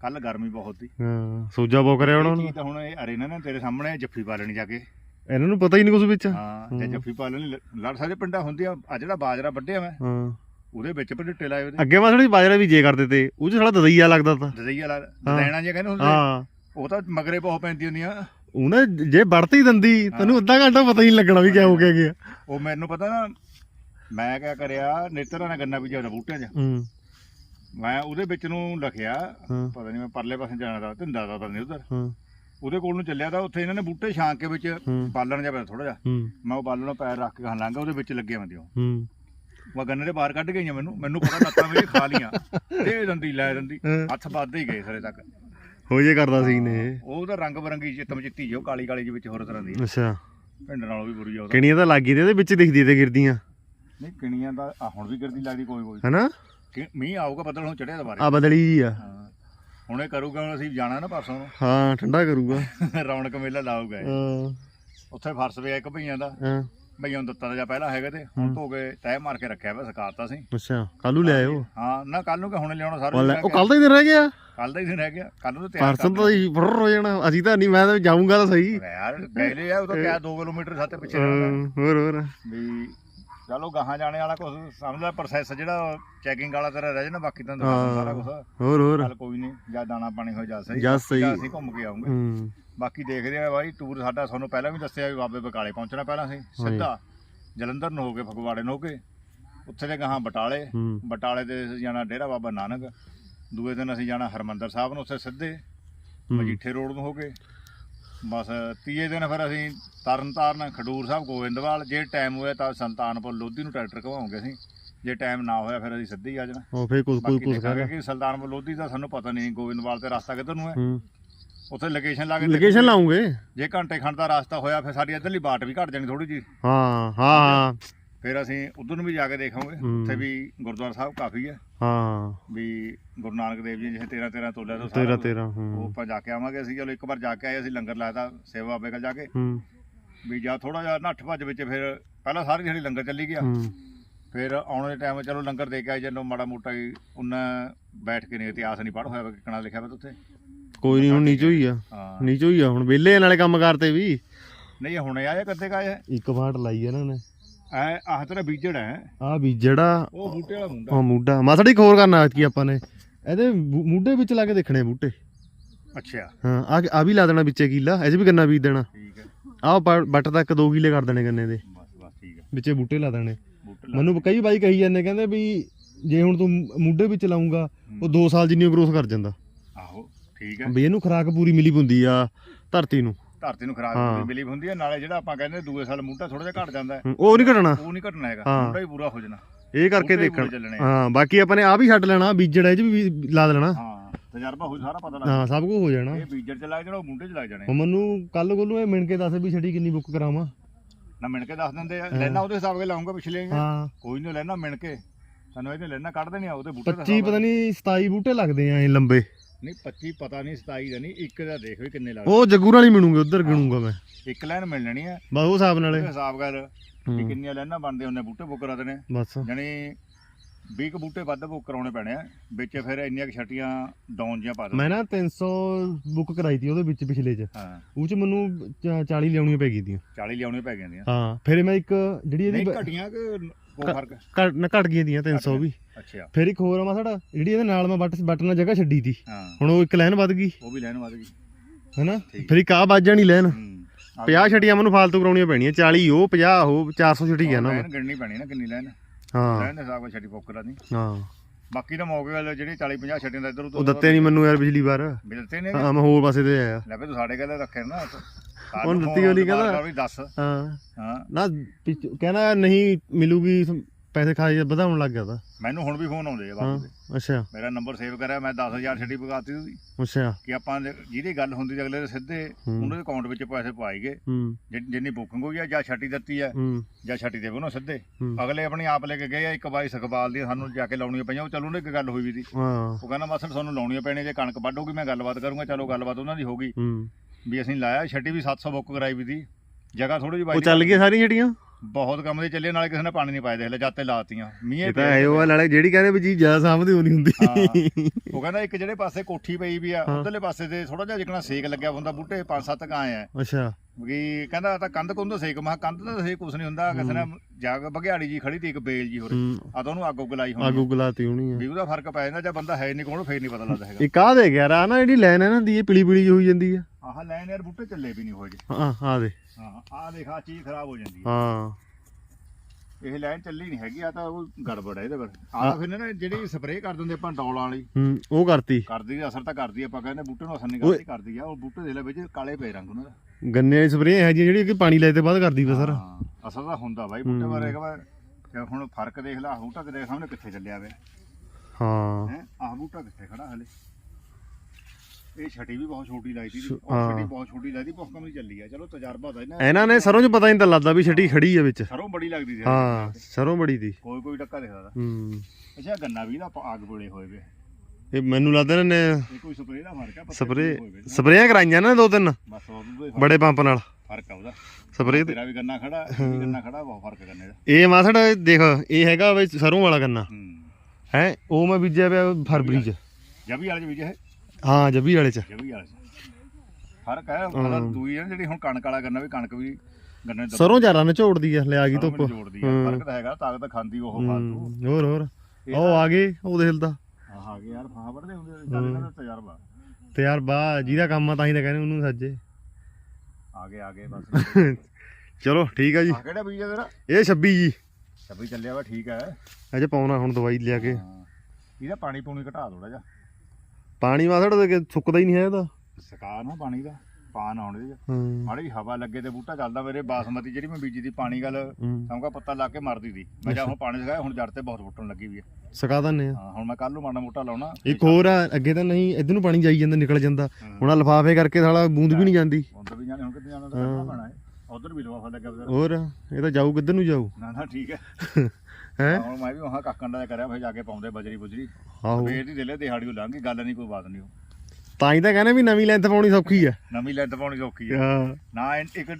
ਕੱਲ ਗਰਮੀ ਬਹੁਤ ਸੀ। ਹਾਂ ਸੋਜਾ ਬੋ ਕਰਿਆ ਉਹਨਾਂ ਇਹ ਨੂੰ ਚੀਜ਼ ਤਾਂ ਹੁਣ ਇਹ ਅਰੇਨਾ ਨੇ ਤੇਰੇ ਸਾਹਮਣੇ ਜੱਫੀ ਪਾ ਲੈਣੀ ਜਾ ਕੇ। ਇਹਨਾਂ ਨੂੰ ਪਤਾ ਹੀ ਨਹੀਂ ਕੁਝ ਵਿੱਚ। ਹਾਂ ਜੇ ਜੱਫੀ ਪਾ ਲੈਣੀ ਲੜ ਸਾਰੇ ਪਿੰਡਾਂ ਹੁੰਦੀਆਂ ਆ ਜਿਹੜਾ ਬਾਜਰਾ ਵੱਢਿਆ ਮੈਂ ਹਾਂ। ਉਹਦੇ ਵਿੱਚ ਪ੍ਰੋਜੈਕਟ ਲਾਏ ਉਹਦੇ। ਅੱਗੇ ਮੈਂ ਥੋੜੀ ਬਾਜਰਾ ਵੀ ਜੇ ਕਰਦੇ ਤੇ ਉਹ ਸਾਲਾ ਦਦਈਆ ਲੱਗਦਾ ਤਾਂ। ਦਜ਼ਈ ਵਾਲਾ ਲੈਣਾ ਜੇ ਕਹਿੰਦੇ ਹੁੰਦੇ ਹਾਂ। ਉਹ ਤਾਂ ਮਗਰੇ ਬਹੁਤ ਪੈਂਦੀ ਹੁੰਦੀਆਂ। ਉਹਨੇ ਜੇ ਵੜਤੀ ਦੰਦੀ ਤੈਨੂੰ ਅੱਧਾ ਘੰਟਾ ਪਤਾ ਹੀ ਨਹੀਂ ਲੱਗਣਾ ਵੀ ਕਿਆ ਹੋ ਕੇ ਗਿਆ ਉਹ ਮੈਨੂੰ ਪਤਾ ਨਾ ਮੈਂ ਕਿਆ ਕਰਿਆ ਨੇਤਰਾਂ ਨਾਲ ਗੰਨਾ ਬੀਜਿਆ ਉਹਦਾ ਬੂਟਿਆਂ 'ਚ। ਹੂੰ। ਮੈਂ ਉਹਦੇ ਵਿੱਚ ਨੂੰ ਲਿਖਿਆ ਹਾਂ। ਪਤਾ ਨਹੀਂ ਮੈਂ ਪਰਲੇ ਪਾਸੇ ਜਾਣਾ ਦਾ ਧੰਦਾ ਦਾ ਤਾਂ ਨਹੀਂ ਉਧਰ। ਹਾਂ। ਉਹਦੇ ਕੋਲ ਨੂੰ ਚੱਲਿਆ ਤਾਂ ਉੱਥੇ ਇਹਨਾਂ ਨੇ ਬੂਟੇ ਛਾਂਕ ਕੇ ਵਿੱਚ ਹੂੰ। ਬਾਲਣ ਜਿਹਾ ਪਿਆ ਥੋੜਾ ਜਿਹਾ। ਹੂੰ। ਮੈਂ ਉਹ ਬਾਲਣ ਨੂੰ ਪੈਰ ਰੱਖ ਕੇ ਖਾਣ ਲਾਂਗਾ ਉਹਦੇ ਵਿੱਚ ਲੱਗੇ ਹੁੰਦੇ ਉਹ ਹੂੰ। ਉਹ ਗੰਨੇ ਦੇ ਬਾਹਰ ਕੱਢ ਗਈਆਂ ਮੈਨੂੰ ਮੈਨੂੰ ਪਤਾ ਲੱਤਾਂ ਮੇਰੇ ਖਾ ਲੀਆਂ ਦੇ (laughs) ਦੰਦੀ ਲੈ ਦੰਦੀ ਹਾਂ। ਹੱਥ ਵੱਧਦੇ ਹੀ ਗਏ ਸਰੇ ਤੱਕ। ਹੋ ਜੇ ਕਰਦਾ ਸੀ ਨੇ ਉਹਦਾ ਰੰਗ ਬਰੰਗੀ ਚਿੱਤਮ ਚਿੱਟੀ ਜੋ ਕਾਲੀ ਕਾਲੀ ਜਿਹੀ ਵਿੱਚ ਹੋਰ ਤਰ੍ਹਾਂ ਦੀ। ਅੱਛਾ। ਪਿੰਡ ਨਾਲੋਂ ਵੀ ਬੁਰੀ ਆ ਉਹਦਾ ਕਿਣੀਆਂ ਤਾਂ ਲੱਗੀ ਤੇ ਇਹਦੇ ਵਿੱਚ ਦਿਖਦੀ ਤੇ ਗਿਰਦੀਆਂ। ਨਹੀਂ ਕਿਣੀਆਂ ਦਾ ਹੁਣ ਵੀ ਗਿਰਦੀ ਲੱਗਦੀ ਕੋਈ ਕੋਈ। ਹਨਾ? ਕਿ- ਮੀਂਹ ਆਊਗਾ ਬੱਦਲ ਹੁਣ ਚੜਿਆ ਦੁਬਾਰੇ। ਆ ਬਦਲੀ ਜੀ ਆ। ਹਾਂ। ਹੁਣ ਇਹ ਕਰੂਗਾ ਹੁਣ ਅਸੀਂ ਜਾਣਾ ਨਾ ਪਰਸੋਂ ਹਾਂ ਠੰਡਾ ਕਰੂਗਾ। (laughs) ਰੌਣਕ ਮੇਲਾ ਲਾਊਗਾ ਇਹ। ਹਾਂ। ਉੱਥੇ ਫਰਸ ਪਿਆ ਇੱਕ ਭਈਆਂ ਦਾ। ਹਾਂ। ਭਈਆਂ ਨੂੰ ਦਿੱਤਾ ਤਾਂ ਜਾਂ ਪਹਿਲਾਂ ਹੈਗਾ ਤੇ। ਹੁਣ ਧੋ ਕੇ ਤੈਅ ਮਾਰ ਕੇ ਰੱਖਿਆ ਵਾ ਸਕਾਤਾ ਸੀ। ਅੱਛਾ ਕੱਲੂ ਲੈ ਆਇਓ। ਹਾਂ ਨਾ ਕੱਲ ਨੂੰ ਕਿ ਹੁਣ ਲਿਆਉਣਾ ਉਹ ਲੈ- ਉਹ ਕੱਲ ਦਾ ਹੀ ਦਿਨ ਰਹਿ ਗਿਆ। ਕੱਲ ਦਾ ਹੀ ਦਿਨ ਰਹਿ ਗਿਆ। ਕੱਲ ਨੂੰ ਤਾਂ ਤਿਆਰ ਪਰਸੋਂ ਤਾਂ ਹੀ ਫੜਰ ਹੋ ਜਾਣਾ। ਅਸੀਂ ਤਾਂ ਨਹੀਂ ਮੈਂ ਤਾਂ ਜਾਊਂਗਾ ਤਾਂ ਸਹੀ। ਕਰ ਯਾਰ ਗਏ ਆ ਉਹ ਤਾਂ ਕਿਆ 2 ਕਿਲੋਮੀਟਰ ਸਾਤੇ ਪਿੱਛੇ ਹਾਂ, ਹੋਰ ਹੋਰ। ਵੀ ਚਲੋ ਗਾਹਾਂ ਜਾਣੇ ਵਾਲਾ ਕੁਝ ਸਮਝ ਲੈ ਪ੍ਰੋਸੈਸ ਜਿਹੜਾ ਚੈਕਿੰਗ ਵਾਲਾ ਤੇਰਾ ਰਹਿ ਜਾਣਾ ਬਾਕੀ ਤਾਂ ਦੁਕਾਨ ਸਾਰਾ ਕੁਝ ਹੋਰ ਹੋਰ। ਚੱਲ ਕੋਈ ਨਹੀਂ ਜਾਂ ਦਾਣਾ ਪਾਣੀ ਹੋ ਜਾ ਸਹੀ ਜਾ ਸਹੀ। ਅਸੀਂ ਘੁੰਮ ਕੇ ਆਉਂਗੇ। ਹੂੰ। ਬਾਕੀ ਦੇਖਦੇ ਆ ਬਾਈ ਟੂਰ ਸਾਡਾ ਤੁਹਾਨੂੰ ਪਹਿਲਾਂ ਵੀ ਦੱਸਿਆ ਵੀ ਬਾਬੇ ਬਕਾਲੇ ਪਹੁੰਚਣਾ ਪਹਿਲਾਂ ਸੀ ਸਿੱਧਾ। ਜਲੰਧਰ ਨੂੰ ਹੋ ਕੇ ਫਗਵਾੜੇ ਨੂੰ ਹੋ ਕੇ ਉੱਥੇ ਦੇ ਗਾਹਾਂ ਬਟਾਲੇ। ਹੂੰ। ਬਟਾਲੇ ਤੇ ਅਸੀਂ ਜਾਣਾ ਡੇਰਾ ਬਾਬਾ ਨਾਨਕ। ਦੂਏ ਦਿਨ ਅਸੀਂ ਜਾਣਾ ਹਰਮੰਦਰ ਸਾਹਿਬ ਨੂੰ ਉੱਥੇ ਸਿੱਧੇ। ਮਜੀਠੇ ਰੋਡ ਨੂੰ ਹੋ ਕੇ। ਬਸ ਤੀਏ ਦਿਨ ਫਿਰ ਅਸੀਂ ਤਰਨ ਤਾਰਨ ਖਡੂਰ ਸਾਹਿਬ ਗੋਬਿੰਦਵਾਲ ਜੇ ਟਾਈਮ ਹੋਇਆ ਤਾਂ ਸੁਲਤਾਨਪੁਰ ਲੋਧੀ ਨੂੰ ਟਰੈਕਟਰ ਘਵਾਉਂਗੇ ਅਸੀਂ। ਜੇ ਟਾਈਮ ਨਾ ਹੋਇਆ ਫਿਰ ਅਸੀਂ ਸਿੱਧੇ ਹੀ ਆ ਜਾਣਾ। ਉਹ ਫੇਰ ਕੁਝ ਕੁਝ ਕੁਝ ਕਿ ਸੁਲਤਾਨਪੁਰ ਲੋਧੀ ਦਾ ਸਾਨੂੰ ਪਤਾ ਨਹੀਂ ਗੋਬਿੰਦਵਾਲ ਤੇ ਰਸਤਾ ਕਿੱਧਰ ਨੂੰ ਹੈ। ਹੂੰ। ਉੱਥੇ ਲੋਕੇਸ਼ਨ ਲਾ ਕੇ ਲੋਕੇਸ਼ਨ ਲਾਉਂਗੇ। ਜੇ ਘੰਟੇ ਖੰਡ ਦਾ ਰਸਤਾ ਹੋਇਆ ਫਿਰ ਸਾਡੀ ਇੱਧਰਲੀ ਬਾਟ ਵੀ ਘਟ ਜਾਣੀ ਥੋੜੀ ਜੀ ਹਾਂ ਹਾਂ ਹਾਂ। ਫਿਰ ਅਸੀਂ ਉਧਰ ਨੂੰ ਵੀ ਜਾ ਕੇ ਦੇਖਾਂਗੇ ਹੂੰ। ਉੱਥੇ ਵੀ ਗੁਰਦੁਆਰਾ ਸਾਹਿਬ ਕਾਫੀ ਹੈ। ਹਾਂ। ਵੀ ਗੁਰੂ ਨਾਨਕ ਦੇਵ ਜੀ ਜਿਹੇ 13 13 ਤੋਲਿਆ ਤੋਂ ਤੇਰਾ ਕੁਛ। ਤੇਰਾ ਉਹ ਹੂੰ ਆਪਾਂ ਜਾ ਕੇ ਆਵਾਂਗੇ ਅਸੀਂ। ਚਲੋ ਇੱਕ ਵਾਰ ਜਾ ਕੇ ਆਏ ਅਸੀਂ ਲੰਗਰ ਲਾਇਆ ਤਾ ਸੇਵਾ ਬਾਬੇ ਕੋਲ ਜਾ ਕੇ। ਹੂੰ। ਵੀ ਜਾ ਥੋੜਾ ਜਿਹਾ ਨੱਠ ਭੱਜ ਵਿੱਚ ਫਿਰ ਪਹਿਲਾਂ ਸਾਰੀ ਦਿਹਾੜੀ ਲੰਗਰ ਚੱਲੀ ਗਿਆ। ਹੂੰ। ਫਿਰ ਆਉਣ ਦੇ ਟਾਈਮ ਚਲੋ ਲੰਗਰ ਦੇ ਕੇ ਆਏ ਜਦੋਂ ਮਾੜਾ ਮੋਟਾ ਹੀ ਉਹਨਾਂ ਬੈਠ ਕੇ ਨਹੀਂ ਇਤਿਹਾਸ ਨਹੀਂ ਪੜ੍ਹ ਹੋਇਆ ਵਾ ਕਿਕਣਾ ਲਿਖਿਆ ਵਾ ਉੱਥੇ। ਕੋਈ ਨਹੀਂ ਹੁਣ ਨੀਚੋ ਹੀ ਆ। ਹਾਂ। ਨੀਚੋ ਹੀ ਆ ਹੁਣ ਵਿਹਲੇ ਨਾਲੇ ਕੰਮ ਕਰਤੇ ਵੀ। ਨਹੀਂ ਹੁਣੇ ਆਇਆ ਕਦੇ ਕਾ ਆਇਆ ਇੱਕ ਬਾਟ ਲਾਈ ਇਹਨਾਂ ਨੇ ਐ ਆਹ ਤੇਰਾ ਬੀਜੜ ਹੈ ਆ ਵੀ ਜਿਹੜਾ ਉਹ ਬੂਟੇ ਵਾਲਾ ਮੁੰਡਾ। ਉਹ ਮੁੱਢਾ ਮਾਸੜੀ ਖੋਰ ਕਰਨਾ ਕੀ ਆਪਾਂ ਨੇ। ਇਹਦੇ ਬੂ- ਮੁੱਢੇ ਵਿੱਚ ਲਾ ਕੇ ਦੇਖਣੇ ਬੂਟੇ। ਅੱਛਾ। ਹਾਂ ਆ ਆ ਵੀ ਲਾ ਦੇਣਾ ਵਿੱਚੇ ਕੀਲਾ ਇਹ 'ਚ ਵੀ ਗੰਨਾ ਬੀਜ ਦੇਣਾ। ਠੀਕ ਹੈ ਆਹ ਬੱਟ ਤੱਕ 2 ਕਿਲੇ ਕਰ ਦੇਣੇ ਗੰਨੇ ਦੇ। ਬਸ ਬਸ ਠੀਕ ਹੈ ਵਿੱਚੇ ਬੂਟੇ ਲਾ ਦੇਣੇ। ਮੈਨੂੰ ਕਈ ਬਾਈ ਕਹੀ ਜਾਂਦੇ ਕਹਿੰਦੇ ਵੀ ਜੇ ਹੁਣ ਤੂੰ ਮੁੱਢੇ ਵਿੱਚ ਲਾਉਂਗਾ ਉਹ 2 ਸਾਲ ਜਿੰਨੀ ਗਰੋਥ ਕਰ ਜਾਂਦਾ। ਆਹੋ ਠੀਕ ਹੈ ਵੀ ਇਹਨੂੰ ਖੁਰਾਕ ਪੂਰੀ ਮਿਲੀ ਪੁੰਦੀ ਆ ਧਰਤੀ ਨੂੰ। ਧਰਤੀ ਨੂੰ ਖਰਾਬ ਹਾਂ। ਮਿਲੀ ਵੀ ਹੁੰਦੀ ਹੈ ਨਾਲੇ ਜਿਹੜਾ ਆਪਾਂ ਕਹਿੰਦੇ ਦੂਏ ਸਾਲ ਮੂਟਾ ਥੋੜਾ ਜਿਹਾ ਘਟ ਜਾਂਦਾ ਹੈ, ਹੂੰ, ਉਹ ਨਹੀਂ ਘਟਣਾ। ਉਹ ਨਹੀਂ ਘਟਣਾ ਹੈਗਾ। ਹਾਂ। ਹੀ ਪੂਰਾ ਹੋ ਜਾਣਾ। ਇਹ ਕਰਕੇ ਬੂਟੇ ਹੀ ਦੇਖਣ। ਪੂਰੇ ਚੱਲਣੇ ਆ। ਹਾਂ ਬਾਕੀ ਆਪਾਂ ਨੇ ਆ ਵੀ ਛੱਡ ਲੈਣਾ ਬੀਜੜ ਇਹ ਚ ਵੀ ਲਾ ਦੇਣਾ। ਹਾਂ ਤਜਰਬਾ ਹੋ ਸਾਰਾ ਪਤਾ ਲੱਗ ਹਾਂ ਸਭ ਕੁਝ ਹੋ ਜਾਣਾ। ਇਹ ਬੀਜਰ ਚ ਲੱਗ ਜਾਣਾ ਉਹ ਮੂਟੇ ਚ ਲੱਗ ਜਾਣੇ। ਹੁਣ ਮੈਨੂੰ ਕੱਲ ਕੋਲੋਂ ਇਹ ਮਿਣ ਕੇ ਦੱਸ ਵੀ ਛੱਡੀ ਕਿੰਨੀ ਬੁੱਕ ਕਰਾਵਾਂ। ਨਾ ਮਿਣ ਕੇ ਦੱਸ ਦਿੰਦੇ ਆ। ਲੈਣਾ ਉਹਦੇ ਹਿਸਾਬ ਕੇ ਲਾਉਂਗਾ ਪਿਛਲੇ ਹਾਂ। ਕੋਈ ਨਹੀਂ ਲੈਣਾ ਮਿਣ ਕੇ। ਸਾਨੂੰ ਇਹਦੇ ਲੈਣਾ ਕੱਢ ਦੇਣੀ ਆ ਉਹਦੇ ਬੂਟੇ ਦਾ 25 ਪਤਾ ਨਹੀਂ 27 ਬੂਟੇ ਲੱਗਦੇ ਆ ਇਹ ਲੰਬੇ। ਨਹੀਂ 25 ਪਤਾ ਨਹੀਂ 27 ਦਾ ਨਹੀਂ ਇੱਕ ਦਾ ਦੇਖ ਵੀ ਕਿੰਨੇ ਲੱਗਦੇ। ਉਹ ਜਗੂਰ ਵਾਲੀ ਮਿਣੂਗੇ ਉਧਰ ਗਿਣੂਗਾ ਮੈਂ। ਇੱਕ ਲਾਈਨ ਮਿਲਣੀ ਹੈ ਬਸ ਉਹ ਹਿਸਾਬ ਨਾਲੇ ਹਿਸਾਬ ਕਰ ਕਿੰਨੀਆਂ ਲਾਈਨਾਂ ਬਣਦੇ ਉਹਨੇ ਬੂਟੇ ਬੁੱਕ ਕਰਾ ਦੇਣੇ। ਬਸ। ਜਾਣੀ 20 ਕੁ ਬੂਟੇ ਵੱਧ ਬੁੱਕ ਕਰਾਉਣੇ ਪੈਣੇ ਆ ਵਿੱਚ ਫਿਰ ਇੰਨੀਆਂ ਕੁ ਛਟੀਆਂ ਡਾਊਨ ਜੀਆਂ ਪਾ ਦੇ ਮੈਂ ਨਾ 300 ਬੁੱਕ ਕਰਾਈ ਤੀ ਉਹਦੇ ਵਿੱਚ ਪਿਛਲੇ ਚ। ਹਾਂ। ਉਹ ਚ ਮੈਨੂੰ 40 ਲਿਆਉਣੀਆਂ ਪੈ ਗਈ ਤੀ 40 ਲਿਆਉਣੇ ਪੈ ਜਾਂਦੀਆਂ ਹਾਂ ਫਿਰ ਮੈਂ ਇੱਕ ਜਿਹੜੀ ਇਹਦੀ ਘਟੀਆਂ ਕਿ ਕੋਈ ਫ਼ਰਕ? ਘਟ ਗਈਆਂ ਦੀਆਂ 300 ਵੀ। ਅੱਛਾ। ਫਿਰ ਇੱਕ ਹੋਰ ਆ ਮਾ ਸਾਡਾ ਜਿਹੜੀ ਇਹਦੇ ਨਾਲ ਮੈਂ ਬਟ ਬਟਨ ਨਾਲ ਜਗ੍ਹਾ ਛੱਡੀ ਤੀ। ਹਾਂ। ਹੁਣ ਉਹ ਇੱਕ ਲਾਈਨ ਵੱਧ ਗਈ। ਉਹ ਵੀ ਲਾਈਨ ਵੱਧ ਗਈ। ਹੈਨਾ। ਫਿਰ ਇੱਕ ਆ ਵੱਜ ਜਾਣੀ ਲਾਈਨ ਹੂੰ। 50 ਛਟੀਆਂ ਮੈਨੂੰ ਫਾਲਤੂ ਕਰਾਉਣੀਆਂ ਪੈਣੀਆਂ। 40 ਉਹ 50 ਉਹ 400 ਛਟੀ ਗਿਆ ਨਾ ਮੈਂ। ਗਿਣਨੀ ਪੈਣੀ ਨਾ ਕਿੰਨੀ ਲਾਈਨ ਹਾਂ। ਲਾਈਨ ਦੇ ਹਿਸਾਬ ਨਾਲ ਛਟੀ ਬੁੱਕ ਕਰਾ ਦੀ। ਹਾਂ। ਬਾਕੀ ਤਾਂ ਮੌਕੇ ਵਾਲੇ ਜਿਹੜੀ 40 50 ਛਟੀਆਂ ਦਾ ਇੱਧਰ ਉਹ ਦਿੱਤੇ ਨਹੀਂ ਮੈਨੂੰ ਯਾਰ ਪਿਛਲੀ ਵਾਰ। ਮਿਲਤੇ ਨੇ ਹਾਂ ਮੈਂ ਹੋਰ ਪਾਸੇ ਤੇ ਆਇਆ। ਲੈ ਤੂੰ ਸਾਡੇ ਕਹਿੰਦੇ ਰੱਖੇ ਨਾ। ਉਹਨੂੰ ਦਿੱਤੀ ਹੋਣੀ ਕਹਿੰਦਾ। ਹਾਂ। ਹਾਂ। ਨਾ ਕਹਿੰਦਾ ਨਹੀਂ ਮਿਲੂਗੀ ਪੈਸੇ ਖਾਈ ਵਧਾਉਣ ਲੱਗ ਗਿਆ ਤਾਂ? ਮੈਨੂੰ ਹੁਣ ਵੀ ਫੋਨ ਆਉਂਦੇ ਆ ਹਾਂ ਦੇ। ਅੱਛਾ। ਮੇਰਾ ਨੰਬਰ ਸੇਵ ਕਰਿਆ ਮੈਂ 10000 ਛੱਡੀ ਪਕਾਤੀ ਉਹਦੀ। ਅੱਛਾ। ਕਿ ਆਪਾਂ ਜਿਹਦੀ ਗੱਲ ਹੁੰਦੀ ਤੇ ਅਗਲੇ ਦੇ ਸਿੱਧੇ ਹੂੰ। ਉਹਨਾਂ ਦੇ ਅਕਾਊਂਟ ਵਿੱਚ ਪੈਸੇ ਪਾਈਗੇ ਹੂੰ। ਜਿੰਨੀ ਬੁਕਿੰਗ ਹੋਈ ਆ ਜਾਂ ਛੱਟੀ ਦਿੱਤੀ ਆ ਹੂੰ। ਜਾਂ ਛੱਟੀ ਦੇਵੇ ਉਹਨੂੰ ਸਿੱਧੇ। ਹੂੰ। ਅਗਲੇ ਆਪਣੀ ਆਪ ਲੈ ਕੇ ਗਏ ਆ ਇੱਕ ਬਾਈ ਸੁਖਪਾਲ ਦੀ ਸਾਨੂੰ ਜਾ ਕੇ ਲਾਉਣੀਆਂ ਪਈਆਂ ਉਹ ਚਲੋ ਉਹਨੇ ਇੱਕ ਗੱਲ ਹੋਈ ਵੀ ਸੀ। ਹਾਂ। ਉਹ ਕਹਿੰਦਾ ਮਾਸੜ ਤੁਹਾਨੂੰ ਲਾਉਣੀਆਂ ਪੈਣੀਆਂ ਜੇ ਕਣਕ ਵੱਢੋਗੀ ਮੈਂ ਗੱਲਬਾਤ ਕਰੂੰਗਾ ਚਲੋ ਗੱਲਬਾਤ ਉਹਨਾਂ ਦੀ ਹੋ ਗਈ। ਹੂੰ। ਵੀ ਅਸੀਂ ਲਾਇਆ ਛੱਟੀ ਵੀ 700 ਬੁੱਕ ਕਰਾਈ ਵੀ ਦੀ ਜਗ੍ਹਾ ਥੋੜੀ ਜਿਹੀ ਉਹ ਬਾਈ ਚੱਲ ਗਈਆਂ ਸਾਰੀਆਂ ਛਟੀਆਂ ਬਹੁਤ ਕੰਮ ਦੇ ਚੱਲੇ ਨਾਲੇ ਕਿਸੇ ਨੇ ਪਾਣੀ ਨਹੀਂ ਪਾਇਆ ਦੇਖ ਲੈ ਜਾਤੇ ਲਾਤੀਆਂ ਮੀਂਹ ਇਹ ਤਾਂ ਹੈ ਉਹ ਨਾਲੇ ਜਿਹੜੀ ਕਹਿੰਦੇ ਵੀ ਚੀਜ਼ ਜ਼ਿਆਦਾ ਸਾਹਮਣੇ ਉਹ ਨਹੀਂ ਹੁੰਦੀ ਉਹ ਕਹਿੰਦਾ ਇੱਕ ਜਿਹੜੇ ਪਾਸੇ ਕੋਠੀ ਪਈ ਵੀ ਆ ਹਾਂ। ਉਧਰਲੇ ਪਾਸੇ ਤੇ ਥੋੜਾ ਜਿਹਾ ਜਿਕਣਾ ਸੇਕ ਲੱਗਿਆ ਹੁੰਦਾ ਬੂਟੇ ਪੰਜ ਸੱਤ ਕ ਆਏ ਆ ਅੱਛਾ। ਵੀ ਕਹਿੰਦਾ ਤਾਂ ਕੰਧ ਕੁੰਦ ਸੇਕ ਮਾ ਕੰਧ ਦਾ ਸੇਕ ਕੁਛ ਨਹੀਂ ਹੁੰਦਾ ਕਿਸੇ ਨੇ ਜਾ ਕੇ ਬਗਿਆੜੀ ਜੀ ਖੜੀ ਤੀ ਇੱਕ ਬੇਲ ਜੀ ਹੋਰ। ਹੂੰ। ਆ ਤਾਂ ਉਹਨੂੰ ਅੱਗ ਉੱਗ ਲਾਈ ਆ। ਹੋਣੀ ਗੁਗਲਾਤੀ ਹੋਣੀ ਆ। ਵੀ ਉਹਦਾ ਫ਼ਰਕ ਪੈ ਜਾਂਦਾ ਜੇ ਬੰਦਾ ਹੈ ਨਹੀਂ ਕੋਲ ਫੇਰ ਨਹੀਂ ਪਤਾ ਲੱਗਦਾ ਹੈਗਾ। ਇੱਕ ਆ ਦੇ ਗਿਆ ਰਾ ਨਾ ਜਿਹੜੀ ਲਾਈਨ ਹੈ ਨਾ ਦੀ ਇਹ ਪੀਲੀ ਪੀਲੀ ਹੋਈ ਜਾਂਦੀ ਆ। ਆਹ ਲੈਣ ਯਾਰ ਬੂਟੇ ਚੱਲੇ ਵੀ ਨਹੀਂ ਹੋਏ ਜੇ। ਹਾਂ ਆ ਦੇ ਹਾਂ ਆਹ ਦੇਖ ਆਹ ਚੀਜ਼ ਖਰਾਬ ਹੋ ਜਾਂਦੀ ਹੈ। ਹਾਂ। ਇਹ ਲਾਈਨ ਚੱਲੀ ਨਹੀਂ ਹੈਗੀ ਆ ਤਾਂ ਉਹ ਗੜਬੜ ਹੈ ਇਹਦੇ ਪਰ। ਤਾਂ ਫਿਰ ਨਾ ਜਿਹੜੀ ਸਪਰੇਅ ਕਰ ਦਿੰਦੇ ਆਪਾਂ ਡੌਲਾਂ ਵਾਲੀ। ਹੂੰ ਉਹ ਕਰਤੀ। ਕਰਦੀ ਆ, ਅਸਰ ਤਾਂ ਕਰਦੀ ਆ, ਆਪਾਂ ਕਹਿੰਦੇ ਬੂਟੇ ਨੂੰ ਅਸਰ ਨਹੀਂ। ਕਰਦੀ ਕਰਦੀ ਆ। ਉਹ ਬੂਟੇ ਦੇ ਲੈ ਵਿੱਚ ਕਾਲੇ ਪਏ ਰੰਗ ਉਹਨਾਂ ਦਾ। ਗੰਨੇ ਵਾਲੀ ਸਪਰੇਅ ਹੈ ਜਿਹੜੀ ਕਿ ਪਾਣੀ ਲਾਏ ਤੇ ਬਾਅਦ ਕਰਦੀ ਵਾ ਸਰ। ਹਾਂ ਅਸਰ ਤਾਂ ਹੁੰਦਾ ਬਾਈ ਬੂਟੇ ਬਾਰੇ ਇੱਕ ਵਾਰ ਹੁਣ ਫ਼ਰਕ ਦੇਖ ਲਾ ਬੂਟਾ ਤੇ ਦੇਖ ਸਾਹਮਣੇ ਕਿੱਥੇ ਚੱਲਿਆ ਵੇ। ਹਾਂ। ਹੈ ਆਹ ਬੂਟਾ ਕਿੱਥੇ ਖੜਾ ਹਲੇ? ਇਹ ਛਟੀ ਵੀ ਬਹੁਤ ਛੋਟੀ ਲਾਈ ਉਹ ਹਾਂ। ਛਟੀ ਬਹੁਤ ਛੋਟੀ ਸੀ ਬਹੁਤ ਕਮ ਦੀ ਚੱਲੀ ਆ। ਚਲੋ ਤਜਰਬਾ ਦਾ ਇਹਨਾਂ ਇਹਨਾਂ ਨੇ ਸਰੋਂ ਚ ਪਤਾ ਨਹੀਂ ਤਾਂ ਲੱਗਦਾ ਵੀ ਛਟੀ ਖੜੀ ਆ ਵਿੱਚ। ਸਰੋਂ ਬੜੀ ਲੱਗਦੀ ਸੀ। ਹਾਂ ਸਰੋਂ ਬੜੀ ਦੀ ਕੋਈ ਕੋਈ ਟੱਕਾ ਦੇਖਦਾ। ਹੂੰ। ਅੱਛਾ ਗੰਨਾ ਵੀ ਦਾ ਆਗ ਬੋਲੇ ਹੋਏ ਵੇ। ਇਹ ਮੈਨੂੰ ਲੱਗਦਾ ਨੇ ਇਹ ਕੋਈ ਸਪਰੇਅ ਦਾ ਫ਼ਰਕ ਆ ਪੱਤੇ ਸਪਰੇ ਹੋਏ ਵੇ। ਸਪਰੇਆਂ ਕਰਾਈਆਂ ਨਾ ਦੋ ਤਿੰਨ। ਬਸ ਉਹਦੇ ਬੜੇ ਪੰਪ ਨਾਲ। ਫ਼ਰਕ ਆ ਉਹਦਾ। ਸਪਰੇਅ ਤੇਰਾ ਵੀ ਗੰਨਾ ਖੜਾ ਇਹ ਵੀ ਗੰਨਾ ਖੜਾ ਬਹੁਤ ਫ਼ਰਕ ਗੰਨੇ ਦਾ। ਇਹ ਮਾਸੜ ਦੇਖ ਇਹ ਹੈਗਾ ਵੀ ਸਰੋਂ ਵਾਲਾ ਗੰਨਾ। ਹੂੰ। ਹੈ ਉਹ ਮੈਂ ਬੀਜਿਆ ਪਿਆ ਫਰਵਰੀ ਚ। ਜਬੀ ਵਾਲੇ ਚ ਬੀਜ ਹੈ ਹਾਂ ਜੱਬੀ ਵਾਲੇ ਚ। ਜਬੀ ਵਾਲੇ ਚ। ਫ਼ਰਕ ਹੈ ਉਹਦਾ ਦੂਈ ਹੈ ਨਾ ਜਿਹੜੀ ਹੁਣ ਕਣਕ ਵਾਲਾ ਗੰਨਾ ਵੀ ਕਣਕ ਵੀ ਗੰਨੇ ਦਾ ਸਰੋਂ ਜ਼ਿਆਦਾ ਨਿਚੋੜਦੀ ਆ ਲਿਆ ਗਈ ਧੁੱਪ। ਜੋੜਦੀ ਆ ਫ਼ਰਕ ਤਾਂ ਹੈਗਾ ਤਾਕਤ ਖਾਂਦੀ ਉਹ ਫਾਲਤੂ। ਹੂੰ, ਹੋਰ। ਹੋਰ ਉਹ ਆ ਗਏ ਉਹ ਦੇਖਦਾ ਹਾਂ ਆ ਗਏ ਯਾਰ ਫਾਹ ਵੜਦੇ ਹੁੰਦੇ ਆ, ਚੱਲ ਇਹਨਾਂ ਦਾ ਤਜਰਬਾ। ਤੇ ਯਾਰ ਬਾ ਜਿਹਦਾ ਕੰਮ ਆ ਤਾਂ ਹੀ ਤਾਂ ਕਹਿੰਦੇ ਉਹਨੂੰ ਸੱਜੇ। ਆ ਗਏ ਆ ਗਏ ਬਸ। (laughs) ਚਲੋ ਠੀਕ ਆ ਜੀ। ਆ ਕਿਹੜਾ ਬੀਜ ਹੈ ਤੇਰਾ? ਇਹ 26 ਜੀ। ਛੱਬੀ ਚੱਲਿਆ ਵਾ ਠੀਕ ਹੈ ਅਜੇ ਪਾਉਣਾ ਹੁਣ ਦਵਾਈ ਲਿਆ ਕੇ। ਹਾਂ। ਇਹਦਾ ਪਾਣੀ ਪੂਣੀ ਘਟਾ ਥੋੜਾ ਜਿਹਾ। ਪਾਣੀ ਮਾਸੜ ਤੇ ਸੁੱਕਦਾ ਹੀ ਨਹੀਂ ਹੈ ਇਹਦਾ? ਸਕਾ ਨਾ ਪਾਣੀ ਦਾ ਪਾਣ ਆਉਣ ਦੇ ਹਾਂ। ਮਾੜੀ ਜਿਹੀ ਹਵਾ ਲੱਗੇ ਤੇ ਬੂਟਾ ਚੱਲਦਾ ਮੇਰੇ ਬਾਸਮਤੀ ਜਿਹੜੀ ਮੈਂ ਬੀਜੀ ਦੀ ਪਾਣੀ ਗੱਲ ਹੂੰ। ਸਮਝਾ ਪੱਤਾ ਲਾ ਕੇ ਮਰਦੀ ਦੀ ਮੈਂ ਜਾਂ ਹੁਣ ਪਾਣੀ ਸਕਾਇਆ ਹੁਣ ਜੜ ਤੇ ਬਹੁਤ ਫੁੱਟਣ ਲੱਗੀ ਵੀ ਹੈ ਸਕਾ ਦਿੰਨੇ ਆ। ਹਾਂ ਹੁਣ ਮੈਂ ਕੱਲ ਨੂੰ ਮਾੜਾ ਮੋਟਾ ਲਾਉਣਾ। ਇੱਕ ਹੋਰ ਆ ਅੱਗੇ ਤਾਂ ਨਹੀਂ ਇਧਰ ਨੂੰ ਪਾਣੀ ਜਾਈ ਜਾਂਦਾ ਨਿਕਲ ਜਾਂਦਾ। ਹੁਣ ਆ ਲਫਾਫੇ ਕਰਕੇ ਸਾਲਾ ਬੂੰਦ ਵੀ ਨਹੀਂ ਜਾਂਦੀ। ਉਧਰ ਵੀ ਜਾਣੇ ਹੁਣ ਕਿੱਥੇ ਜਾਣਾ ਤਾਂ ਪੈਣਾ ਹੈ। ਉਧਰ ਵੀ ਲਵਾਫਾ ਲੱਗਿਆ ਉਧਰ ਹੋਰ ਇਹ ਤਾਂ ਜਾਊ ਕਿੱਧਰ ਨੂੰ ਜਾਊ? ਨਾ ਨਾ ਠੀਕ ਹੈ। (laughs) ਹੈ? ਹੁਣ ਮੈਂ ਵੀ ਵਹਾਂ ਕਾਕਣ ਦਾ ਕਰਿਆ ਫਿਰ ਜਾ ਕੇ ਪਾਉਂਦੇ ਬਜਰੀ ਬੁਜਰੀ। ਆਹੋ। ਫੇਰ ਦੀ ਦੇ ਲੈ ਦਿਹਾੜੀ ਉਹ ਲੰਘ ਗੱਲ ਨਹੀਂ ਕੋਈ ਬਾਤ ਨਹੀਂ ਉਹ। ਤਾਂ ਹੀ ਤਾਂ ਕਹਿੰਦੇ ਵੀ ਨਵੀਂ ਲੈਂਥ ਪਾਉਣੀ ਸੌਖੀ ਆ। ਨਵੀਂ ਲੈਂਥ ਪਾਉਣੀ ਸੌਖੀ ਹੈ ਹਾਂ। ਨਾ ਇੱਕ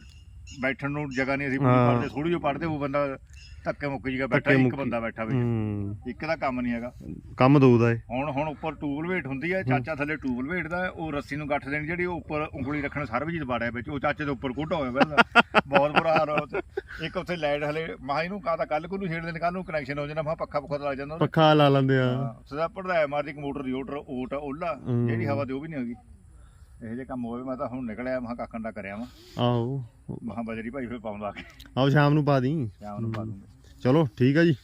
ਬੈਠਣ ਨੂੰ ਜਗ੍ਹਾ ਨਹੀਂ ਅਸੀਂ ਹਾਂ। ਪੜਦੇ ਥੋੜੀ ਜਿਹੀ ਪੜਦੇ ਉਹ ਬੰਦਾ ਧੱਕੇ ਮੁੱਕ ਜੀਗਾ ਬੈਠਾ ਧੱਕੇ ਇੱਕ ਮੁੱਕੀ। ਬੰਦਾ ਬੈਠਾ ਵਿੱਚ। ਹੂੰ। ਇੱਕ ਦਾ ਕੰਮ ਨਹੀਂ ਹੈਗਾ। ਕੰਮ ਦੋ ਦਾ ਏ। ਹੁਣ ਹੁਣ ਉੱਪਰ ਟੂਲ ਵੇਟ ਹੁੰਦੀ ਹੈ ਚਾਚਾ ਥੱਲੇ ਟੂਲ ਵੇਟਦਾ ਹੈ, ਉਹ ਰੱਸੀ ਨੂੰ ਗੱਠ ਦੇਣੀ ਜਿਹੜੀ ਉਹ ਉੱਪਰ ਉਂਗਲੀ ਰੱਖਣ ਸਰਬਜੀਤ ਬਾੜਿਆ ਵਿੱਚ ਉਹ ਚਾਚੇ ਦੇ ਉੱਪਰ ਕੁੱਟਾ ਹੋਇਆ ਪਹਿਲਾਂ (laughs) ਬਹੁਤ ਬੁਰਾ ਹਾਲ ਆ ਉੱਥੇ। ਇੱਕ ਉੱਥੇ ਲਾਈਟ ਹਲੇ ਮਹਾ ਇਹਨੂੰ ਕਾ ਤਾਂ ਕੱਲ ਨੂੰ ਛੇੜ ਦੇਣ ਕੱਲ ਨੂੰ ਕਨੈਕਸ਼ਨ ਹੋ ਜਾਣਾ ਮਹਾ ਪੱਖਾ ਪੱਖਾ ਤਾਂ ਲੱਗ ਜਾਂਦਾ ਉਹਦੇ। ਪੱਖਾ ਲਾ ਲੈਂਦੇ ਆ। ਹਾਂ ਸਦਾ ਪੜਦਾ ਮਾਰਦੀ ਕੰਪਿਊਟਰ ਦੀ ਓਟਰ ਓਟ ਓਲਾ ਹੂੰ। ਜਿਹੜੀ ਹਵਾ ਤੇ ਉਹ ਵੀ ਨਹੀਂ ਹੈਗੀ। ਇਹੋ ਜਿਹੇ ਕੰਮ ਹੋਵੇ ਮੈਂ ਤਾਂ ਹੁਣ ਨਿਕਲਿਆ ਮਹਾ ਕਾਕਣ ਦਾ ਕਰਿਆ ਵਾ। ਆਹੋ। ਮਹਾ ਬਜਰੀ ਭਾਈ ਫੇਰ ਪਾਉਂਦਾ ਕੇ ਆਓ ਸ਼ਾਮ ਨੂੰ ਪਾ ਦੀ ਸ਼ਾਮ ਨੂੰ ਪਾ ਦੂੰਗਾ। ਚਲੋ ਠੀਕ ਆ ਜੀ।